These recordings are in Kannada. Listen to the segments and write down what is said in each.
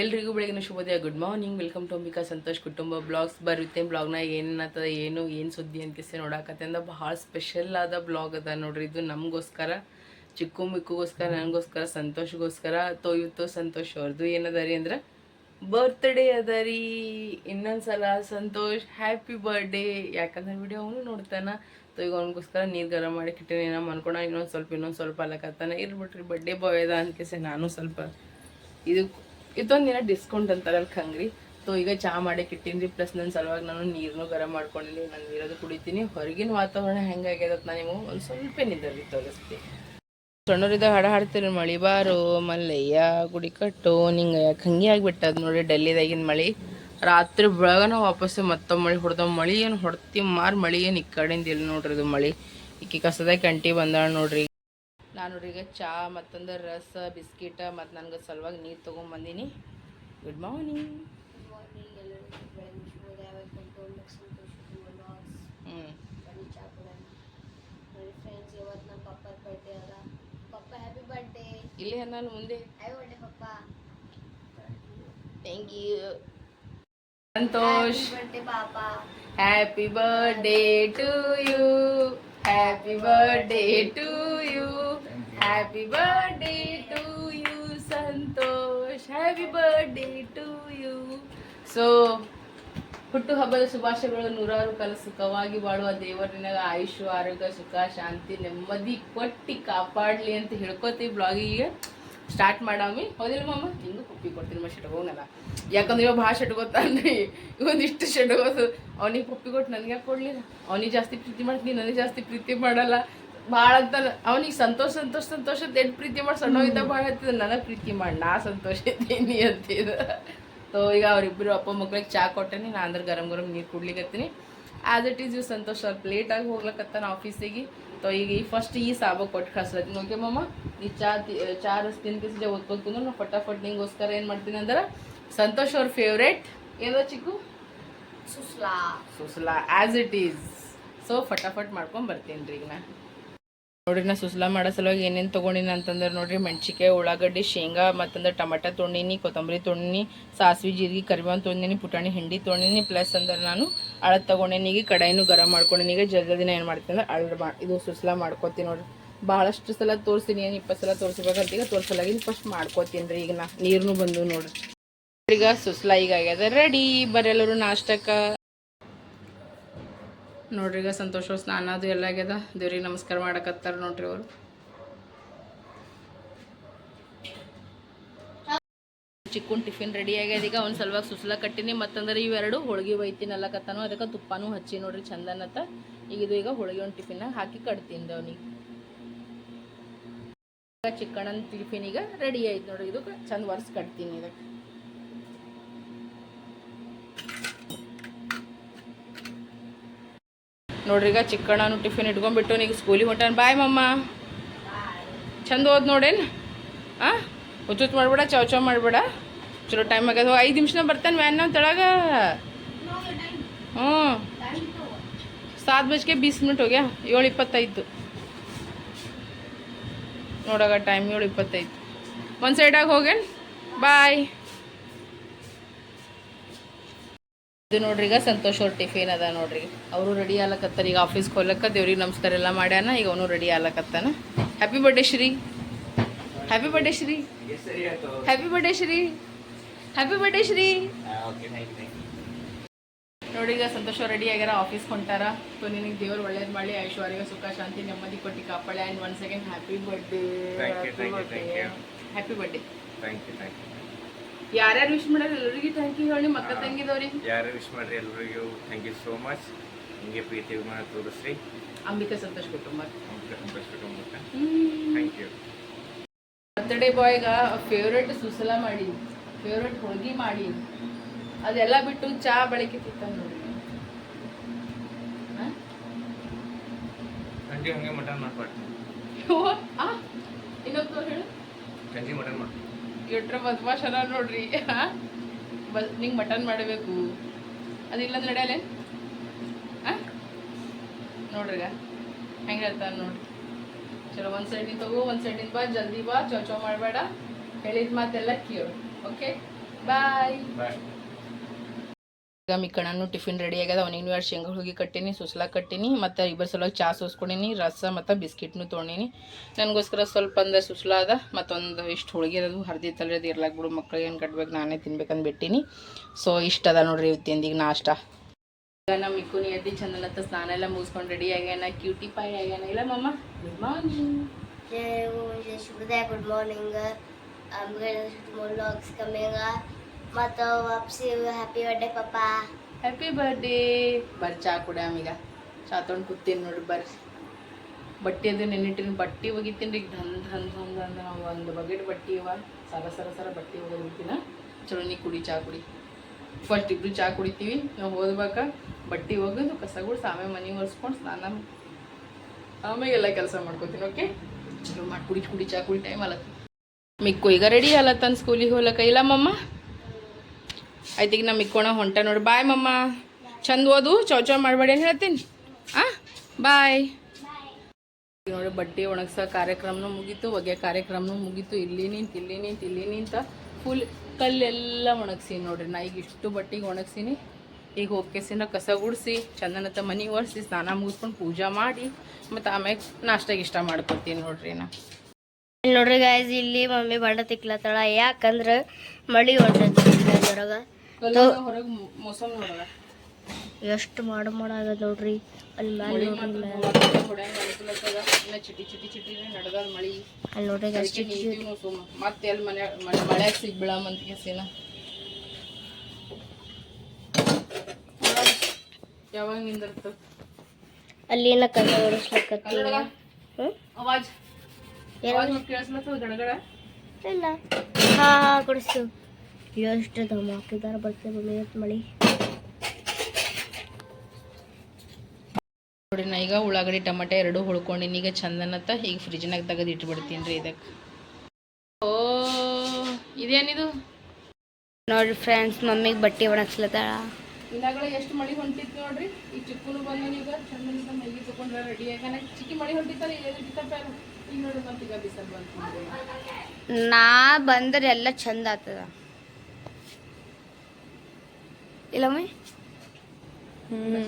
ಎಲ್ರಿಗೂ ಬೆಳಗಿನ ಶುಭೋದಯ good morning welcome to Ambika Santosh ಕುಟುಂಬ ಬ್ಲಾಗ್ಸ್. ಬರುತ್ತೆ ಬ್ಲಾಗ್ನಾಗ ಏನೇನತ್ತದ ಏನು ಏನು ಸುದ್ದಿ ಅನ್ಕಿಸೆ ನೋಡಕತ್ತೆ ಅಂದ್ರೆ ಭಾಳ ಸ್ಪೆಷಲ್ ಆದ ಬ್ಲಾಗ್ ಅದ ನೋಡ್ರಿ. ಇದು ನಮಗೋಸ್ಕರ, ಚಿಕ್ಕು ಮಿಕ್ಕುಗೋಸ್ಕರ, ನನಗೋಸ್ಕರ, ಸಂತೋಷ್ಗೋಸ್ಕರ, ತೋ ಸಂತೋಷ್ ಅವ್ರದ್ದು ಏನದ ರೀ ಅಂದ್ರೆ ಬರ್ತ್ಡೇ ಅದ ರೀ. ಇನ್ನೊಂದ್ಸಲ ಸಂತೋಷ್ ಹ್ಯಾಪಿ ಬರ್ಡೇ ಯಾಕಂದ್ರೆ ವಿಡಿಯೋ ಅವನು ನೋಡ್ತಾನ. ಅವನಿಗೋಸ್ಕರ ನೀರು ಗರಂ ಮಾಡಿ ಕಿಟ್ಟಿನ ಏನೋ ಇನ್ನೊಂದು ಸ್ವಲ್ಪ ಇನ್ನೊಂದು ಸ್ವಲ್ಪ ಅಲ್ಲಕತ್ತಾನ ಇರ್ಬಿಟ್ರಿ ಬರ್ಡೇ ಬಾಯ್ ಅದ ಅನ್ಕೇಸಿ ನಾನು ಸ್ವಲ್ಪ ಇದು ಇದೊಂದು ದಿನ ಡಿಸ್ಕೌಂಟ್ ಅಂತಾರಲ್ಲ ಕಂಗ್ರಿ ಸೊ ಈಗ ಚಹಾ ಮಾಡಕ್ಕೆ ಇಟ್ಟಿನ್ರಿ ಪ್ಲಸ್ ನನ್ನ ಸಲುವಾಗಿ ನಾನು ನೀರನ್ನು ಗರಂ ಮಾಡ್ಕೊಂಡಿನಿ, ನಾನು ನೀರದು ಕುಡಿತೀನಿ. ಹೊರಗಿನ ವಾತಾವರಣ ಹೆಂಗಾಗ್ಯದ ನಾನು ನಿಮಗೆ ಒಂದು ಸ್ವಲ್ಪ ನಿಂದಲ್ಲಿ ತೋರಿಸ್ತೀನಿ. ಸಣ್ಣವ್ರಿದ್ದಾಗ ಹಾಡ ಹಾಡ್ತೀರಿ ಮಳಿ ಬಾರು, ಮಲ್ಲಯ್ಯ, ಗುಡಿ ಕಟ್ಟು, ನಿಂಗೆ ಹಂಗೆ ಆಗಿಬಿಟ್ಟದ ನೋಡಿ ಡೆಲ್ಲಿದಾಗಿನ ಮಳಿ. ರಾತ್ರಿ ಬೆಳಗನ ವಾಪಸ್ಸು ಮತ್ತೊಮ್ಮೆ ಮಳಿ ಹೊಡೆದ ಮಳಿ ಏನು ಹೊಡ್ತಿ ಮಾರು ಮಳಿ ಏನು ಈ ಕಡೆಯಿಂದ ಇಲ್ಲ ನೋಡ್ರಿ ಇದು ಮಳಿ. ಈಕೆ ಕಸದಾಗ ಕಂಟಿ ಬಂದಾಳ ನೋಡ್ರಿ. ನಾನು ಅವರಿಗೆ ಚಾ ಮತ್ತೊಂದು ರಸ ಬಿಸ್ಕಿಟ ಮತ್ತು ನನಗೆ ಸಲುವಾಗಿ ನೀರು ತೊಗೊಂಬಂದೀನಿ ಗುಡ್ ಮಾರ್ನಿಂಗ್ ಹ್ಞೂ ಇಲ್ಲಿ ನಾನು ಮುಂದೆ. Thank you Santosh. Happy birthday to you happy birthday to you happy birthday to you Santosh happy birthday to you so ಹುಟ್ಟು ಹಬ್ಬದ ಶುಭಾಶಯಗಳು ನೂರಾರು ಕಾಲ ಸುಖವಾಗಿ ಬಾಳುವ ದೇವರಿನಾಗ ಆಯುಷು, ಆರೋಗ್ಯ, ಸುಖ, ಶಾಂತಿ, ನೆಮ್ಮದಿ ಕೊಟ್ಟಿ ಕಾಪಾಡಲಿ ಅಂತ ಹೇಳ್ಕೊತೀವಿ ಬ್ಲಾಗಿಗೆ. ಸ್ಟಾರ್ಟ್ ಮಾಡಾಮಿ. ಹೌದಿಲ್ಲ ಮಾಮ? ಹಿಂಗೆ ಕುಪ್ಪಿ ಕೊಡ್ತೀನಿ ಮಾ ಹೋಗಲ್ಲ ಯಾಕಂದ್ರೆ ಇವಾಗ ಭಾಳ ಶೆಟ್ಗೋತಾನ್ರಿ ಇವೊಂದಿಷ್ಟು ಶೆಟ್ಗೋದು ಅವನಿಗೆ ಪಪ್ಪಿ ಕೊಟ್ಟು ನನಗೆ ಯಾಕೆ ಕೊಡ್ಲಿಲ್ಲ? ಅವನಿಗೆ ಜಾಸ್ತಿ ಪ್ರೀತಿ ಮಾಡ್ತೀನಿ, ನನಗೆ ಜಾಸ್ತಿ ಪ್ರೀತಿ ಮಾಡಲ್ಲ. ಭಾಳ ಅಂತ ಅವನಿಗೆ ಸಂತೋಷ ಸಂತೋಷ ಸಂತೋಷ ದೆಡ್ ಪ್ರೀತಿ ಮಾಡಿ ಸಣ್ಣ ಇದ್ದಾಗ ಭಾಳ ಇರ್ತದೆ ನನಗೆ ಪ್ರೀತಿ ಮಾಡಿ, ನಾ ಸಂತೋಷ ಇದ್ದೀನಿ ಅಂತಿದ್ದ ಸೊ ಈಗ ಅವರಿಬ್ಬರು ಅಪ್ಪ ಮಕ್ಳಿಗೆ ಚಾ ಕೊಟ್ಟೇನಿ, ನಾ ಅಂದ್ರೆ ಗರಂ ಗರಂ ನೀರು ಕುಡ್ಲಿಕತ್ತೀನಿ. ಆ್ಯಸ್ ಇಟ್ ಈಸ್ ಇವ್ ಸಂತೋಷ ಲೇಟಾಗಿ ಹೋಗ್ಲಕತ್ತಾನ ಆಫೀಸಿಗೆ ಸೊ ಈಗ ಈ ಫಸ್ಟ್ ಈ ಸಾಬ ಕೊಟ್ಟು ಕಳ್ಸ್ಲತ್ತೀನಿ ಓಕೆ ಮಮ್ಮ ಈ ಚಾ ಚಾ ರಸ್ ತಿನ್ಕಿಸಿ ಓದ್ಕೊತ ಕುಂದ್ರೆ ನಾ ಫಟಾಫಟ್ ನಿಂಗೋಸ್ಕರ ಏನು ಮಾಡ್ತೀನಿ ಅಂದ್ರೆ ಸಂತೋಷ್ ಅವ್ರ ಫೇವ್ರೇಟ್ ಏನೋ ಚಿಕ್ಕು? ಸುಸ್ಲಾ. ಸುಸ್ಲಾ ಆ್ಯಸ್ ಇಟ್ ಈಸ್ ಸೊ ಫಟಾಫಟ್ ಮಾಡ್ಕೊಂಡು ಬರ್ತೀನಿ ರೀ ಈಗ ನಾ ನೋಡ್ರಿ ನಾ ಸುಸ್ಲಾ ಮಾಡೋ ಸಲುವಾಗಿ ಏನೇನು ತೊಗೊಂಡಿನಿ ಅಂತಂದ್ರೆ ನೋಡ್ರಿ ಮೆಣ್ಸಿಕಾಯಿ ಉಳ್ಳಾಗಡ್ಡಿ, ಶೇಂಗಾ, ಮತ್ತಂದ್ರೆ ಟಮಾಟ ತೊಗೊಂಡಿನಿ ಕೊತ್ತಂಬರಿ ತೊಗೊಂಡಿನಿ ಸಾಸಿವೆ, ಜೀರಿಗೆ ಕರಿಬೇವು ತೊಗೊಂಡಿನಿ ಪುಟಾಣಿ, ಹಿಂಡಿ ತೊಗೊಂಡಿನಿ ಪ್ಲಸ್ ಅಂದ್ರೆ ನಾನು ಅಳದ್ ತೊಗೊಂಡಿನಿ, ಈಗ ಕಡಾಯಿನೂ ಗರಂ ಮಾಡ್ಕೊಂಡಿನಿ, ಈಗ ಜಲ್ದಿ ದಿನ ಏನು ಮಾಡ್ತೀನಿ ಅಂದ್ರೆ ಅಳದು ಇದು ಸುಸ್ಲಾ ಮಾಡ್ಕೊತೀನಿ ನೋಡ್ರಿ. ಭಾಳಷ್ಟು ಸಲ ತೋರಿಸ್ತೀನಿ ಏನು ಇಪ್ಪತ್ತು ಸಲ ತೋರಿಸ್ಬೇಕಂತ ಈಗ ತೋರಿಸಲಾಗಿ ಫಸ್ಟ್ ಮಾಡ್ಕೋತೀನಿ ರೀ ಈಗ ನಾ, ನೀರ್ನು ಬಂದು ನೋಡ್ರಿ. ಈಗ ಸುಸ್ಲಾ ಈಗ ಆಗ್ಯದ ರೆಡಿ ಬರೆಲ್ಲರೂ ನಾಷ್ಟಕ್ಕೆ. ನೋಡ್ರಿ ಈಗ ಸಂತೋಷ ಸ್ನಾನ ಅದು ಎಲ್ಲ ಆಗ್ಯದ. ದೇವ್ರಿಗೆ ನಮಸ್ಕಾರ ಮಾಡಕತ್ತಾರ ನೋಡ್ರಿ ಅವರು. ಚಿಕ್ಕನ್ ಟಿಫಿನ್ ರೆಡಿ ಆಗ್ಯದ. ಈಗ ಒಂದು ಸಲುವಾಗಿ ಸುಸಲ ಕಟ್ಟಿನಿ. ಮತ್ತಂದ್ರೆ ಇವೆರಡು ಹೋಳ್ಗೆ ಒಯ್ತೀನಿ ಅಲ್ಲಕತ್ತಾನು ಅದಕ್ಕೆ ತುಪ್ಪನೂ ಹಚ್ಚಿ ನೋಡ್ರಿ ಚಂದನತ್ತ ಈಗ ಇದು ಈಗ ಹೋಳ್ಗೆ ಒಂದು ಟಿಫಿನಾಗ ಹಾಕಿ ಕಟ್ತೀನಿ ಅವನಿಗೆ. ಚಿಕ್ಕಣ್ಣನ ಟಿಫಿನ್ ಈಗ ರೆಡಿ ಆಯ್ತು ನೋಡ್ರಿ. ಇದು ಚಂದ ವರ್ಸ್ ಕಟ್ತೀನಿ ಇದಕ್ಕೆ. ನೋಡ್ರಿ ಈಗ ಚಿಕ್ಕಣ್ಣನು ಟಿಫಿನ್ ಇಟ್ಕೊಂಡ್ಬಿಟ್ಟು ಈಗ ಸ್ಕೂಲಿಗೆ ಹೊಂಟಾನ. ಬಾಯ್ ಮಮ್ಮ. ಚಂದ ಓದ್ ನೋಡೇನು? ಹಾಂ ಹುಚ್ಚುತ್ ಮಾಡಬೇಡ ಚೌ ಮಾಡಬೇಡ. ಚಲೋ ಟೈಮ್ ಆಗ್ಯದ ಐದು ನಿಮಿಷನ ಬರ್ತಾನೆ ವ್ಯಾನ್ ನಾವು ತೆಳಗ. ಹ್ಞೂ. ಸಾತ್ ಬಜ್ಗೆ ಬೀಸ್ ಮಿನಿಟ್ ಹೋಗ್ಯಾ? ಏಳು ಇಪ್ಪತ್ತೈದು. ನೋಡಾಗ ಟೈಮ್ ಏಳು ಇಪ್ಪತ್ತೈದು. ಒಂದು ಸೈಡಾಗಿ ಹೋಗೇನ್? ಬಾಯ್. ಇದು ನೋಡ್ರಿ ಈಗ ಸಂತೋಷ್ ಅವ್ರ ಟಿಫಿನ್ ಅದ ನೋಡ್ರಿ. ಅವರು ರೆಡಿ ಆಗ್ಲಕತ್ತಾರ. ಈಗ ಆಫೀಸ್ ಕೊಲ್ಲಕ್ಕ ದೇವ್ರಿಗೆ ನಮಸ್ಕಾರ ಎಲ್ಲ ಮಾಡ್ಯಾನ ಈಗ ಅವನು ready ಆಗ್ಲಕತ್ತಾನ. Happy birthday Shri happy birthday Shri happy birthday Shri happy birthday Shri ನೋಡಿ ಈಗ ಸಂತೋಷ ರೆಡಿ ಆಗ್ಯಾರ ಆಫೀಸ್ ಹೊಂಟಾರ. ಸೊ ನಿನಗೆ ದೇವ್ರು ಒಳ್ಳೇದು ಮಾಡಿ ಐಶ್ವರ್ಯ ಸುಖ ಶಾಂತಿ ನೆಮ್ಮದಿ ಕೊಟ್ಟು ಕಾಪಾಳೆ and one second happy birthday happy birthday thank you thank you ಯಾರ್ಯಾರು ವಿಶ್ ಮಾಡ್ಯಾರ ಎಲ್ಲರಿಗೂ ಥ್ಯಾಂಕ್ ಯು ಹೇಳಿ ಮಕ್ಕ ತಂಗಿದವ್ರಿಗೆ. ಯಾರು ವಿಶ್ ಮಾಡ್ರಿ ಎಲ್ಲರಿಗೂ ಥ್ಯಾಂಕ್ ಯು ಸೋ ಮಚ್ ಹಿಂಗೆ ಪ್ರೀತಿ ಅಭಿಮಾನ ತೋರಿಸ್ರಿ. ಅಂಬಿಕಾ ಸಂತೋಷ್ ಕುಟುಂಬ. ಅಂಬಿಕಾ ಸಂತೋಷ್ ಕುಟುಂಬಕ್ಕೆ. ಥ್ಯಾಂಕ್ ಯು ಬರ್ತ್ಡೇ ಬಾಯ್ಗ ಫೇವ್ರೆಟ್ ಸುಸಲ ಮಾಡಿ ಫೇವ್ರೆಟ್ ಹೋಳ್ಗಿ ಮಾಡಿ ಅದೆಲ್ಲ ಬಿಟ್ಟು ಚಾ ಬಳಕೆ ತಿಂತ ನೋಡಿ? ಸಂಜೆ ಹಂಗೆ ಮಟನ್ ಮಾಡ್ಕೊಡ್ತೀನಿ? ಇನ್ನೊಂದ್ ಹೇಳು. ಗಂಜಿ ಮಟನ್ ಮಾಡ್ತೀನಿ ಎಟ್ರ ಬದ್ಮಾಶನ ನೋಡ್ರಿ. ಬ ನಿಂಗೆ ಮಟನ್ ಮಾಡಬೇಕು. ಅದಿಲ್ಲ ನಡೆಯಲ್ಲ ನೋಡ್ರಿಗ. ಹೆಂಗೆ ಹೇಳ್ತಾನೆ ನೋಡ್ರಿ. ಚಲೋ, ಒಂದು ಸೈಡಿನ ತಗೋ ಒಂದು ಸೈಡಿನ ಬಾ, ಜಲ್ದಿ ಬಾ, ಚೌ ಚೌ ಮಾಡಬೇಡ. ಹೇಳಿದ ಮಾತೆಲ್ಲ ಕೇಳು. ಓಕೆ ಬಾಯ್ ಬಾಯ್ ಈಗ ಮಿಕ್ಕಣ್ಣನು ಟಿಫಿನ್ ರೆಡಿ ಆಗ್ಯದ, ಅವನಿಗೆ ಎರಡು ಶೇಂಗಾ ಹೋಗಿ ಕಟ್ಟೀನಿ, ಸುಸ್ಲಾ ಕಟ್ಟೀನಿ, ಮತ್ತು ಇಬ್ಬರು ಸಲುವಾಗಿ ಚಾ ಸೋಸ್ಕೊಂಡೀನಿ, ರಸ ಮತ್ತು ಬಿಸ್ಕಿಟ್ನು ತೊಗೊಂಡೀನಿ ನನಗೋಸ್ಕರ ಸ್ವಲ್ಪ ಅಂದ್ರೆ ಸುಸ್ಲಾ ಅದ, ಮತ್ತೊಂದು ಇಷ್ಟು ಹೋಳಿಗೆ ಅದು ಹರಿದಿತ್ತಲ್ರಿ, ಅದು ಇರ್ಲಾಕ್ ಬಿಡು ಮಕ್ಕಳು ಏನು ಕಟ್ಬೇಕು ನಾನೇ ತಿನ್ಬೇಕಂದು ಬಿಟ್ಟಿನಿ. ಸೊ ಇಷ್ಟ ಅದ ನೋಡ್ರಿ ತಿಂದಿಗೆ ನಾಷ್ಟ. ಈಗ ನಮ್ಮ ಮಿಕ್ಕುನಿ ಎದ್ದು ಚಂದನತ್ತ ಸ್ನಾನ ಎಲ್ಲ ಮುಗಿಸ್ಕೊಂಡು ರೆಡಿ ಆಗ್ಯಾನ ಕ್ಯೂಟಿ ಪಾಯ್ ಆಗ್ಯಾನ. ಇಲ್ಲ ಮಮ್ಮ ಗುಡ್ ಮಾರ್ನಿಂಗ್ ಗುಡ್ ಮಾರ್ನಿಂಗ್ ಮತ್ತು ವಾಪಸಿ ಹ್ಯಾಪಿ ಬರ್ಡೇ ಪಪ್ಪ. ಹ್ಯಾಪಿ ಬರ್ಡೇ ಬರ್ರಿ ಚಾ ಕುಡ ಈಗ ಚಾ ತೊಗೊಂಡು ಕೂತೀನಿ ನೋಡಿ ಬರ್ರಿ. ಬಟ್ಟೆ ಅದು ನೆನ್ನಿಟ್ಟಿನ ಬಟ್ಟೆ ಒಗಿತೀನಿ ರೀ. ಧನ್ ಧನ್ ಧನ್ ಧನ್ ಒಂದು ಬಗೆಟ್ ಬಟ್ಟೆ ಇವ ಸರ ಸರ ಸರ ಬಟ್ಟೆ ಒಗದಿರ್ತೀನ ಚಲೋ, ನೀ ಕುಡಿ ಚಾ ಕುಡಿ. ಫಸ್ಟ್ ಇಬ್ರು ಚಾ ಕುಡಿತೀವಿ. ನಾವು ಹೋದ್ಬೇಕ ಬಟ್ಟೆ ಒಗೆದು ಕಸಗಳು ಸಾಮೆ ಮನೆ ಒರೆಸ್ಕೊಂಡು ಸ್ನಾನ ಆಮೇಲೆ ಎಲ್ಲ ಕೆಲಸ ಮಾಡ್ಕೋತೀನಿ ಓಕೆ ಚಲೋ ಮಾಡಿ, ಕುಡಿ ಕುಡಿ ಚಾ, ಕುಡಿ ಟೈಮ್ ಅಲ್ಲ ಮಿಕ್ಕು ಈಗ ರೆಡಿ ಅಲತ್ತನ್ ಸ್ಕೂಲಿಗೆ ಹೋಗ್ಲಕ್ಕ ಇಲ್ಲ ಆಯ್ತು ಈಗ ನಮ್ಮ ಇಕ್ಕೋಣ ಹೊಂಟ ನೋಡಿ. ಬಾಯ್ ಮಮ್ಮ. ಚಂದ ಓದು ಚೌ ಮಾಡಬೇಡಿ ಅಂತ ಹೇಳ್ತೀನಿ. ಆ? ಬಾಯ್ ನೋಡಿ, ಬಟ್ಟೆ ಒಣಗ್ಸೋ ಕಾರ್ಯಕ್ರಮನೂ ಮುಗೀತು ಒಗೆ ಕಾರ್ಯಕ್ರಮನೂ ಮುಗೀತು. ಇಲ್ಲಿ ನಿಂತು ಇಲ್ಲಿ ನಿಂತು, ಇಲ್ಲಿ ನಿಂತ ಫುಲ್ ಕಲ್ಲೆಲ್ಲ ಒಣಗ್ಸೀನಿ ನೋಡ್ರಿ. ನಾ ಈಗ ಇಷ್ಟು ಬಟ್ಟೆಗೆ ಒಣಗ್ಸೀನಿ. ಈಗ ಹೋಗ್ಕೆಸಿನ ಕಸ ಗುಡಿಸಿ ಚಂದನತ್ತ ಮನೆ ಒರೆಸಿ, ಸ್ನಾನ ಮುಗಿಸ್ಕೊಂಡು ಪೂಜಾ ಮಾಡಿ, ಮತ್ತು ಆಮ್ಯಾಗ ನಾಷ್ಟಾಗ ಇಷ್ಟ ಮಾಡ್ಕೊತೀನಿ ನೋಡ್ರಿ ನಾ. ನೋಡ್ರಿ ಗಾಯ್ಸ್ ಇಲ್ಲಿ ಮಮ್ಮಿ ಬಣ್ಣ ತಿಕ್ಲತ್ತಾಳ. ಯಾಕಂದ್ರೆ ಮಳಿ ಹೊಂಟೈತಿ ಹೊರಗ ಹೊರಗೆ ಮೋಸಮ್ ನೋಡಲ್ಲ ಎಷ್ಟು ಮಾಡ ಮಾಡಾಗದ ನೋಡ್ರಿ. ಅಲ್ಲಿ ಮ್ಯಾಲ ಮಳಿ. ಚಿಟಿ ಚಿಟಿ ಚಿಟಿನೇ ನಡ್ದದ ಮಳಿ. ಅಲ್ಲಿ ನೋಡ್ರಿ ಮತ್ತೆ ಸಿಗ್ ಮನೆ ಸಿಗ್ಬಿಡಮಂತ ಕೇಸಿನ ಯಾವಾಗ ನಿಂದಿರ್ತ? ಅಲ್ಲಿ ಏನ ಕಸ ಓಡಿಸ್ಲಕತ್ತೀನಿ ಹ್ಮ್? ಅವಾಜ್. ಅವಾಜ್ ಕೇಳಿಸ್ಲತ್ತದ ಗಡಗಡ ಇಲ್ಲ. ಹಾ ಹಾ ಎಷ್ಟು ಧಮಾಕಿದಾರ ಬರ್ತದೆ ಮಮ್ಮಿ ಇವತ್ತು ಮಳೆ ನೋಡಿ ನಾ ಈಗ ಉಳ್ಳಾಗಡ್ಡಿ ಟಮಾಟೆ ಎರಡು ಹುಳ್ಕೊಂಡಿನಿ. ಈಗ ಚಂದನತ್ತ ಈಗ ಫ್ರಿಜ್ನಾಗ ತೆಗೆದು ಇಟ್ಬಿಡ್ತೀನಿ ರೀ ಇದಕ್ಕೆ ಓ ಇದೇನಿದು? ನೋಡ್ರಿ ಫ್ರೆಂಡ್ಸ್ ಮಮ್ಮಿಗೆ ಬಟ್ಟೆ ಒಣಗ್ಸ್ಲತ್ತಾಳ. ಇನ್ನಾಗಲೇ ಎಷ್ಟು ಮಳಿ ಹೊಂಟಿತ್ತು ನೋಡ್ರಿ. ಈ ಚಿಕ್ಕನು ಬಂದು ಈಗ. ಚಂದನಿಂದ ಮೈಗೆ ತಗೊಂಡ್ರೆ ರೆಡಿ ಯಾಕಂದ್ರೆ ಚಿಕ್ಕಿ ಮಳಿ ಹೊಂಟಿತ್ತಲ್ಲ ಈಗ ಎಲ್ಲಿತ್ತಪ್ಪ ಈಗ ನೋಡ್ರಿ ಮತ್ತೆ ಈಗ ಬಿಸಿಲು ಬಂತು ನಾ ಬಂದ್ರೆ ಎಲ್ಲ ಚಂದ ಆಗ್ತದ. ಇಲ್ಲ ಹ್ಞೂ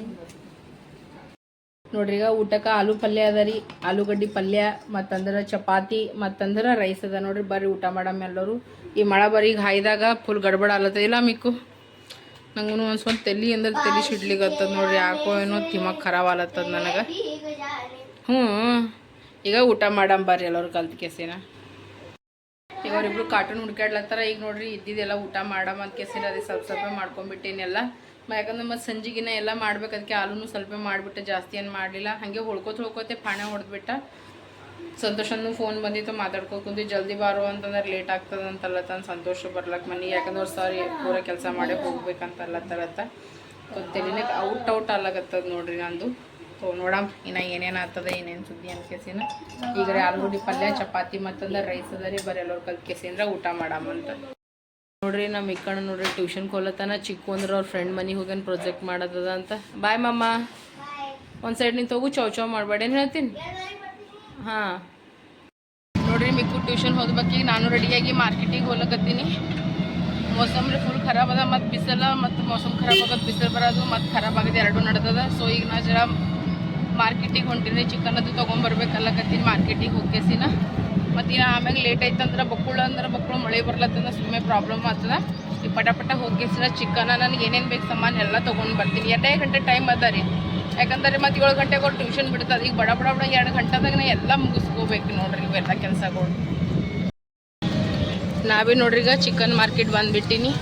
ನೋಡ್ರಿ, ಈಗ ಊಟಕ್ಕೆ ಆಲೂ ಪಲ್ಯ ಅದ ರೀ. ಆಲೂಗಡ್ಡಿ ಪಲ್ಯ, ಮತ್ತಂದ್ರೆ ಚಪಾತಿ, ಮತ್ತಂದ್ರೆ ರೈಸ್ ಅದ ನೋಡ್ರಿ. ಬರ್ರಿ ಊಟ ಮಾಡಮ್ಮ ಎಲ್ಲರೂ. ಈ ಮಳೆ ಬರೀ ಹಾಯ್ದಾಗ ಫುಲ್ ಗಡ್ಬಡ ಆಲತ್ತದ. ಇಲ್ಲ ಮಿಕ್ಕು? ನಂಗೂ ಒಂದು ಸ್ವಲ್ಪ ತಲೆ ಅಂದ್ರೆ ತಲೆ ಸಿಡ್ಲಿಗತ್ತದ ನೋಡ್ರಿ. ಯಾಕೋ ಏನೋ ತಿಮ್ಮಕ್ ಖರಾಬ್ ಆಲತ್ತದ ನನಗೆ. ಹ್ಞೂ ಈಗ ಊಟ ಮಾಡಮ್ ಬರ್ರಿ ಎಲ್ಲರೂ ಕಲ್ತ್ ಕೆಸಿನ. ಈಗ ಅವ್ರಿಬ್ರು ಕಾರ್ಟೂನ್ ಹುಡ್ಕಾಡ್ಲತ್ತಾರ ಈಗ ನೋಡ್ರಿ ಇದ್ದಿದ್ದೆಲ್ಲ ಊಟ ಮಾಡಮ್ ಅಂತ ಕೆಸಿನ ಅದೇ ಸ್ವಲ್ಪ ಸ್ವಲ್ಪ ಮಾಡ್ಕೊಂಡ್ಬಿಟ್ಟೇನೆಲ್ಲ ಯಾಕಂದ್ರೆ ಮತ್ತೆ ಸಂಜೆಗಿನ ಎಲ್ಲ ಮಾಡ್ಬೇಕು ಅದಕ್ಕೆ ಆಲೂನು ಸ್ವಲ್ಪ ಮಾಡಿಬಿಟ್ಟೆ, ಜಾಸ್ತಿ ಏನು ಮಾಡಲಿಲ್ಲ. ಹಾಗೆ ಹೊಳ್ಕೊತ ಹೊಳ್ಕೋತೆ ಪಾಣೆ ಹೊಡೆದ್ಬಿಟ್ಟ. ಸಂತೋಷನೂ ಫೋನ್ ಬಂದಿತ್ತು, ಮಾತಾಡ್ಕೊಂಡು ಜಲ್ದಿ ಬಾರೋ ಅಂತಂದ್ರೆ ಲೇಟ್ ಆಗ್ತದ ಅಂತಲ್ಲ ತನ್ನ ಸಂತೋಷ ಬರ್ಲಕ್ಕ ಮನೆ. ಯಾಕಂದ್ರೆ ಅವ್ರು ಸರ್ ಪೂರ ಕೆಲಸ ಮಾಡೇ ಹೋಗ್ಬೇಕಂತಲ್ಲ ತರತ್ತ ಗೊತ್ತಿಲ್ಲ ಔಟ್ ಔಟ್ ಅಲ್ಲಾಗತ್ತದ ನೋಡ್ರಿ ನಂದು. ಸೊ ನೋಡಮ್, ಇನ್ನು ಏನೇನು ಆಗ್ತದ, ಏನೇನು ಸುದ್ದಿ ಅನ್ಕೇಸಿನ. ಈಗ ಆಲೂಗಡ್ಡೆ ಪಲ್ಯ, ಚಪಾತಿ ಮತ್ತಂದ್ರೆ ರೈಸ್ ಅದ ರೀ, ಬರೀ ಎಲ್ಲರೂ ಕಲ್ತ್ಕೇಸಿಂದ್ರ ಊಟ ಮಾಡಮಂತ ನೋಡ್ರಿ ನಮ್ಮ ಇಕ್ಕಣ್ಣ ನೋಡ್ರಿ ಟ್ಯೂಷನ್ ಕೊಲತನ ಚಿಕ್ಕು ಅಂದ್ರೆ ಅವ್ರ ಫ್ರೆಂಡ್ ಮನೆಗೆ ಹೋಗ್ಯಾನ ಪ್ರೊಜೆಕ್ಟ್ ಮಾಡೋದದ ಅಂತ. ಬಾಯ್ ಮಮ್ಮ ಒಂದು ಸೈಡ್ ನಿಂತು ಹೋಗು ಚೌ ಚೌ ಮಾಡಬೇಡ, ಏನು ಹೇಳ್ತೀನಿ? ಹಾಂ. ನೋಡ್ರಿ ಮಿಕ್ಕು ಟ್ಯೂಷನ್ ಹೋದ್ಬೇಕೀಗ ನಾನು ರೆಡಿಯಾಗಿ ಮಾರ್ಕೆಟಿಗೆ ಹೋಗ್ಲಕತ್ತೀನಿ ಮೌಸಮ್ ರೀ ಫುಲ್ ಖರಾಬ್ ಅದ, ಮತ್ತು ಬಿಸಿಲ, ಮತ್ತು ಮೋಸಮ್ ಖರಾಬ್ ಆಗೋದು, ಬಿಸಿಲು ಬರೋದು, ಮತ್ತು ಖರಾಬ್ ಆಗೋದು, ಎರಡೂ ನಡೆದದ. ಸೊ ಈಗ ನಾ ಜರ ಮಾರ್ಕೆಟಿಗೆ ಹೊಂಟಿನಿ ಚಿಕನ್ ಅದು ತೊಗೊಂಬರ್ಬೇಕಲ್ಲಕತ್ತೀನಿ ಮಾರ್ಕೆಟಿಗೆ ಹೋಗ್ಯಸಿನ ಮತ್ತು ಆಮ್ಯಾಗ ಲೇಟ್ ಆಯ್ತಂದ್ರೆ ಬಕ್ಕುಳ ಅಂದ್ರೆ ಬಕ್ಕುಳ ಮಳೆ ಬರ್ಲತ್ತಂದ್ರೆ ಸುಮ್ಮನೆ ಪ್ರಾಬ್ಲಮ್ ಆಗ್ತದ ಈ ಪಟ ಪಟ ಹೋಗ್ಯಸಿನ ಚಿಕನ ನನಗೆ ಏನೇನು ಬೇಕು ಸಾಮಾನು ಎಲ್ಲ ತೊಗೊಂಡು ಬರ್ತೀನಿ. ಎರಡೇ ಗಂಟೆ ಟೈಮ್ ಅದ ರೀ. ಯಾಕಂದ್ರೆ ಮತ್ತು ಏಳು ಗಂಟೆಗೆ ಅವ್ರು ಟ್ಯೂಷನ್ ಬಿಡ್ತದೆ. ಈಗ ಬಡ ಬಡ ಬಡ ಎರಡು ಗಂಟೆದಾಗ ನಾ ಎಲ್ಲ ಮುಗಿಸ್ಕೋಬೇಕು ನೋಡ್ರಿ ಇವೆಲ್ಲ ಕೆಲಸಗಳು. ನಾವೇ ನೋಡ್ರಿ ಈಗ ಚಿಕನ್ ಮಾರ್ಕೆಟ್ ಬಂದ್ಬಿಟ್ಟಿನಿ.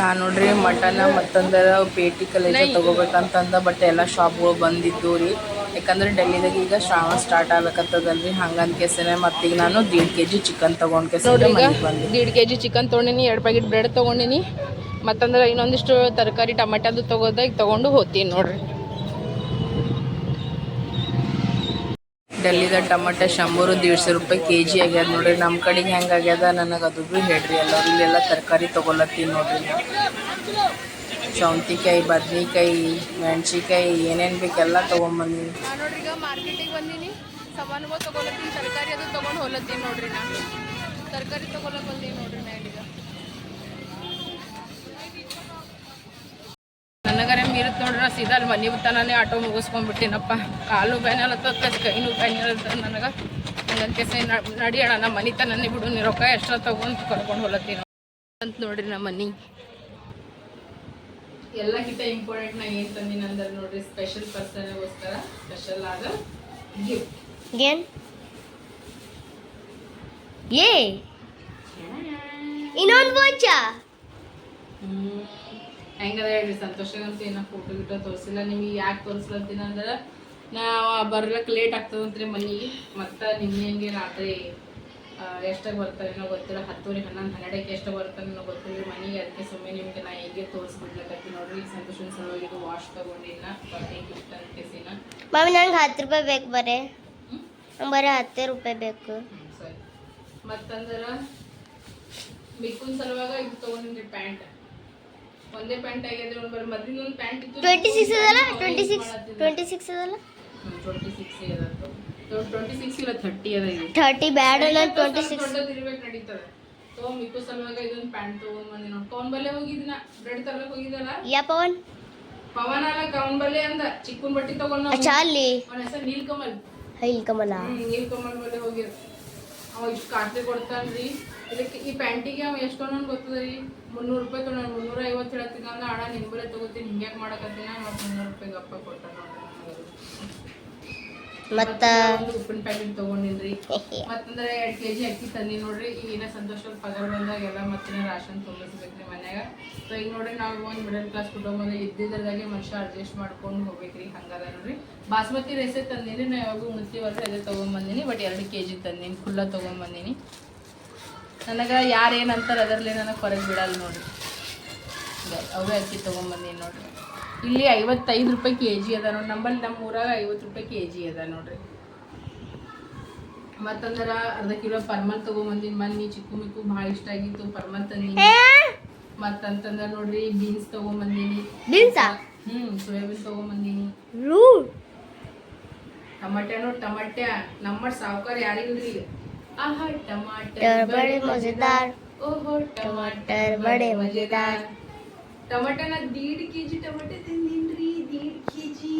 ನಾನು ನೋಡ್ರಿ ಮಟನ್ ಮತ್ತೊಂದರ ಪೇಟಿ ಕಲೇಜ ತಗೋಬೇಕಂತಂದ ಬಟ್ ಎಲ್ಲ ಶಾಪ್ಗಳು ಬಂದಿದ್ದು ರೀ. ಯಾಕಂದ್ರೆ ಡೆಲ್ಲಿದಾಗ ಈಗ ಶ್ರಾವಣ ಸ್ಟಾರ್ಟ್ ಆಗ್ಬೇಕಂತದಲ್ರಿ ಹಂಗಂದ ಕೆಸನೆ ಮತ್ತೀಗ ನಾನು ದೀಡ್ ಕೆ ಜಿ ಚಿಕನ್ ತೊಗೊಂಡು ಬಂದೆ. ದೀಡ್ ಕೆ ಜಿ ಚಿಕನ್ ತೊಗೊಂಡಿನಿ ಎರಡು ಪ್ಯಾಕೆಟ್ ಬ್ರೆಡ್ ತೊಗೊಂಡಿನಿ. ಮತ್ತಂದ್ರೆ ಇನ್ನೊಂದಿಷ್ಟು ತರಕಾರಿ ಟಮಾಟದು ತೊಗೋದ ಈಗ ತೊಗೊಂಡು ಹೋಗ್ತೀನಿ ನೋಡ್ರಿ. ಡೆಲ್ಲಿದ ಟಮಾಟ ಶಂಬರು ದೀಡ್ಸೆ ರೂಪಾಯಿ ಕೆ ಜಿ ಆಗ್ಯದ ನೋಡ್ರಿ. ನಮ್ಮ ಕಡೆಗೆ ಹೆಂಗೆ ಆಗ್ಯದ ನನಗೆ ಅದು ಭೀ ಹೇಳ್ರಿ ಎಲ್ಲರೂ. ಇಲ್ಲೆಲ್ಲ ತರಕಾರಿ ತೊಗೊಲತ್ತೀನಿ ನೋಡ್ರಿ ಸೌಂತಿಕಾಯಿ ಬದ್ನಿಕಾಯಿ, ಮೆಣಸಿಕಾಯಿ, ಏನೇನು ಬೇಕೆಲ್ಲ ತೊಗೊಂಬಂದಿನಿ ನಾನು ನೋಡ್ರಿ ಈಗ ಮಾರ್ಕೆಟಿಗೆ ಬಂದೀನಿ ಸಾಮಾನು ತೊಗೊಳತ್ತೀನಿ ತರಕಾರಿ ಅದು ತೊಗೊಂಡು ಹೋಲತ್ತೀನಿ ನೋಡ್ರಿ ನಾನು. ತರಕಾರಿ ತೊಗೊಳಕ್ಕೆ ಬಂದೀನಿ ನೋಡ್ರಿ ನಾ ಮೀರತ್ ನೋಡ್ರಿ ಸೀದಾ ಅಲ್ಲಿ ಮನೆ ತನಾನೇ ಆಟೋ ಮುಗಿಸ್ಕೊಂಡ್ಬಿಟ್ಟಿನಪ್ಪ ಕಾಲು ಬ್ಯಾನಲತ್ತ ಕೈನು ಬ್ಯಾನಲತ್ತ ನನಗೆ. ಹಂಗಂತ ನಡಿಯೋಣ ನಮ್ಮ ಮನೆ ತನನೇ ಬಿಡು ನೀ ರೊಕ್ಕ ಎಷ್ಟ ತಗೊಂಡು ಕರ್ಕೊಂಡು ಹೋಲತ್ತೀನಿ. ಅಂತ ನೋಡ್ರಿ ನಮ್ಮ ಮನೆ. ಎಲ್ಲಕ್ಕಿಂತ ಇಂಪಾರ್ಟೆಂಟ್ ನಾ ಏನು ತಂದಿನ ಅಂದ್ರೆ ನೋಡ್ರಿ ಸ್ಪೆಷಲ್ ಪರ್ಸನ್ಗೋಸ್ಕರ ಸ್ಪೆಷಲ್ ಆದ ಗಿಫ್ಟ್ ಏನ್? ಏ? ಇನ್ನೊಂದು ಬೋಚ ಹೆಂಗದ ಹೇಳ್ರಿ? ಸಂತೋಷಗಂತೂ ಏನೋ ಫೋಟೋ ಗಿಟೋ ತೋರಿಸಿಲ್ಲ. ನಿಮಗೆ ಯಾಕೆ ತೋರಿಸ್ಲತ್ತೀನಿ ಅಂದ್ರೆ ನಾವು ಬರ್ಲಕ್ಕೆ ಲೇಟ್ ಆಗ್ತದಂತ್ರಿ ಮನೆಗೆ ಮತ್ತು ನಿನ್ನೆ ಹಂಗೆ ರಾತ್ರಿ ಎಷ್ಟಾಗಿ ಬರ್ತಾರೇನೋ ಗೊತ್ತಿಲ್ಲ. ಹತ್ತುವರೆ ಹನ್ನೊಂದು ಹನ್ನೆರಡಕ್ಕೆ ಎಷ್ಟು ಬರ್ತಾನೋ ಗೊತ್ತಿಲ್ಲ. ಮನೆಗೆ ಅದಕ್ಕೆ ಸುಮ್ಮನೆ ನಿಮಗೆ ನಾ ಹೇಗೆ ತೋರಿಸ್ಬಿಡ್ಲಕತ್ತೀನಿ ನೋಡ್ರಿ. ಸಂತೋಷನ ಸಲುವಾಗಿ ಇದು ವಾಶ್ ತೊಗೊಂಡಿನ ಬರ್ತೀನಿ ಗಿಫ್ಟ್ ಅಂತ ಕೇಸಿನ. ಮಾಮಿ ನಂಗೆ ಹತ್ತು ರೂಪಾಯಿ ಬೇಕು ಬರೇ. ಬರೀ ಹತ್ತೇ ರೂಪಾಯಿ ಬೇಕು. ಸರಿ. ಮತ್ತಂದ್ರೆ ಬಿಕ್ಕುನ ಸಲುವಾಗ ಇದು ತೊಗೊಂಡಿನಿ ಪ್ಯಾಂಟ್. ಒಂದೇ ಪ್ಯಾಂಟ್ ಆಗಿದ್ರೆ ಒಂದು ಬರಿ ಮೊದಲಿನ ಒಂದು ಪ್ಯಾಂಟ್ ಇತ್ತು ಟ್ವೆಂಟಿ ಸಿಕ್ಸ್ ಅದಲ್ಲ? ಟ್ವೆಂಟಿ ಸಿಕ್ಸ್ ಟ್ವೆಂಟಿ ಸಿಕ್ಸ್ ಅದಲ್ಲ? ಟ್ವೆಂಟಿ ಸಿಕ್ಸ್ ಇರತ್ತು. ಟ್ವೆಂಟಿ ಸಿಕ್ಸ್ ಇಲ್ಲ ಥರ್ಟಿ ಅದ ಇದು ಥರ್ಟಿ ಬ್ಯಾಡ್ ಅಲ್ಲ ಟ್ವೆಂಟಿ ಸಿಕ್ಸ್ ಇರ್ಬೇಕು ನಡೀತದೆ. ತೋ ಮಿಕ್ಕು ಸಲುವಾಗ ಇದೊಂದು ಪ್ಯಾಂಟ್ ತೊಗೊಂಡ್ ಬಂದಿ ನೋಡಿ. ಕೌನ್ ಬಲ್ಲೆ ಹೋಗಿದ್ನ? ಬ್ರೆಡ್ ತರ್ಲಕ್ ಹೋಗಿದ್ದಲ್ಲ? ಯಾ ಪವನ್? ಪವನ ಅಲ್ಲ ಕೌನ್ ಬಲ್ಲೆ ಅಂದ. ಚಿಕ್ಕನ್ ಬಟ್ಟಿ ತಗೊಂಡ್ ಅಚ್ಚಾ ಅಲ್ಲಿ? ಅವನ ಹೆಸರು ನೀಲ್ಕಮಲ್. ಇಲ್ಲಿ ಕಮಲ ಹ್ಮ್, ನೀಲ್ಕಮಲ್ ಬಲ್ಲೆ ಹೋಗಿರ್ ಅವ ಇಷ್ಟು ಕಾಟ್ಲಿ ಕೊಡ್ತಾನ್ರಿ. ಇದಕ್ಕೆ ಈ ಪ್ಯಾಂಟಿಗೆ ಅವ ಎಷ್ಟು ಅನ್ನೋದು ಗೊತ್ತದ ರೀ? ಮುನ್ನೂರು ರೂಪಾಯಿ ತೊಗೊಂಡು ಮುನ್ನೂರ ಐವತ್ತು ಹೇಳತ್ತಿದ್ದ ಅಂದ್ರೆ ಹಣ ನಿಂಬಲ್ಲೇ ತಗೋತೀನಿ ಹಿಂಗೆ ಮಾಡಕತ್ತೀನಿ ಮತ್ತೆ ಮುನ್ನೂರು ರೂಪಾಯಿ ಗಪ್ಪ ಕೊಟ್ಟ ಮತ್ತೆ? ಉಪ್ಪಿನ ಪ್ಯಾಕೆಟ್ ತಗೊಂಡಿಲ್ರಿ ಮತ್ತಂದ್ರೆ ಎರಡ್ ಕೆಜಿ ಅಕ್ಕಿ ತಂದಿ ನೋಡ್ರಿ ಈಗಿನ ಸಂತೋಷದ ಸಂತೋಷ ಪಗಾರ ಬಂದಾಗ ಎಲ್ಲ ಮತ್ತೆ ರಾಶನ್ ತುಂಬಿಸ್ಬೇಕ್ರಿ ಮನ್ಯಾಗ. ಸೊ ಈಗ ನೋಡ್ರಿ ನಾವು ಒಂದು ಮಿಡಲ್ ಕ್ಲಾಸ್ ಕುಟುಂಬದ ಇದ್ದಿದ್ರದಾಗೆ ಮನುಷ್ಯ ಅಡ್ಜಸ್ಟ್ ಮಾಡ್ಕೊಂಡು ಹೋಗ್ಬೇಕ್ರಿ ಹಂಗದ ನೋಡ್ರಿ. ಬಾಸ್ಮತಿ ರೈಸೇ ತಂದೀನಿ ನಾ ಯಾವಾಗೂ ಉಣ್ತೀವಲ್ರಿ ಅದೇ ತೊಗೊಂಬಂದಿನಿ ಬಟ್ ಎರಡು ಕೆ ಜಿ ತಂದೀನಿ ಖುಲ್ಲ ತೊಗೊಂಬಂದಿನಿ. ನನಗೆ ಯಾರು ಏನಂತಾರೆ ಅದರಲ್ಲಿ ನನಗೆ ಹೊರಗೆ ಬಿಡಲ್ಲ ನೋಡಿರಿ. ಅವೇ ಅಕ್ಕಿ ತೊಗೊಂಬಂದೀನಿ ನೋಡಿರಿ. ಇಲ್ಲಿ ಐವತ್ತೈದು ರೂಪಾಯಿ ಕೆ ಜಿ ಅದ ನೋಡಿ ನಮ್ಮಲ್ಲಿ ನಮ್ಮ ಊರಾಗ ಐವತ್ತು ರೂಪಾಯಿ ಕೆ ಜಿ ಅದ ನೋಡ್ರಿ. ಮತ್ತಂದ್ರೆ ಅರ್ಧ ಕಿಲೋ ಪರ್ಮಲ್ ತೊಗೊಂಬಂದಿನಿ ಮನ್ನಿ ಚಿಕ್ಕು ಮಿಕ್ಕು ಭಾಳ ಇಷ್ಟ ಆಗಿತ್ತು ಪರ್ಮಲ್ ತಂದೀನಿ. ಮತ್ತಂತಂದ್ರ ನೋಡ್ರಿ ಬೀನ್ಸ್ ತಗೊಂಬಂದೀನಿ. ಬೀನ್ಸಾ? ಹ್ಮ್ ಸೋಯಾಬೀನ್ ತಗೊಂಬಂದೀನಿ. ಟಮಾಟ್ಯಾನು ಟಮಟೆ ನಮ್ಮ ಸಾವುಕಾರ ಯಾರಿಲ್ರಿ ಆಹಾ ಟಮಾಟರ್ ಬಡೆ ಮಜೆದಾರ್ ಓಹೋ ಟಮಾಟರ್ ಬಡೆ ಮಜೆದಾರ್ ಟಮಾಟನ ದೀಡ್ ಕೆಜಿ ಟಮಾಟೆ ತಿಂದಿನ್ರಿ ದೀಡ್ ಕೆಜಿ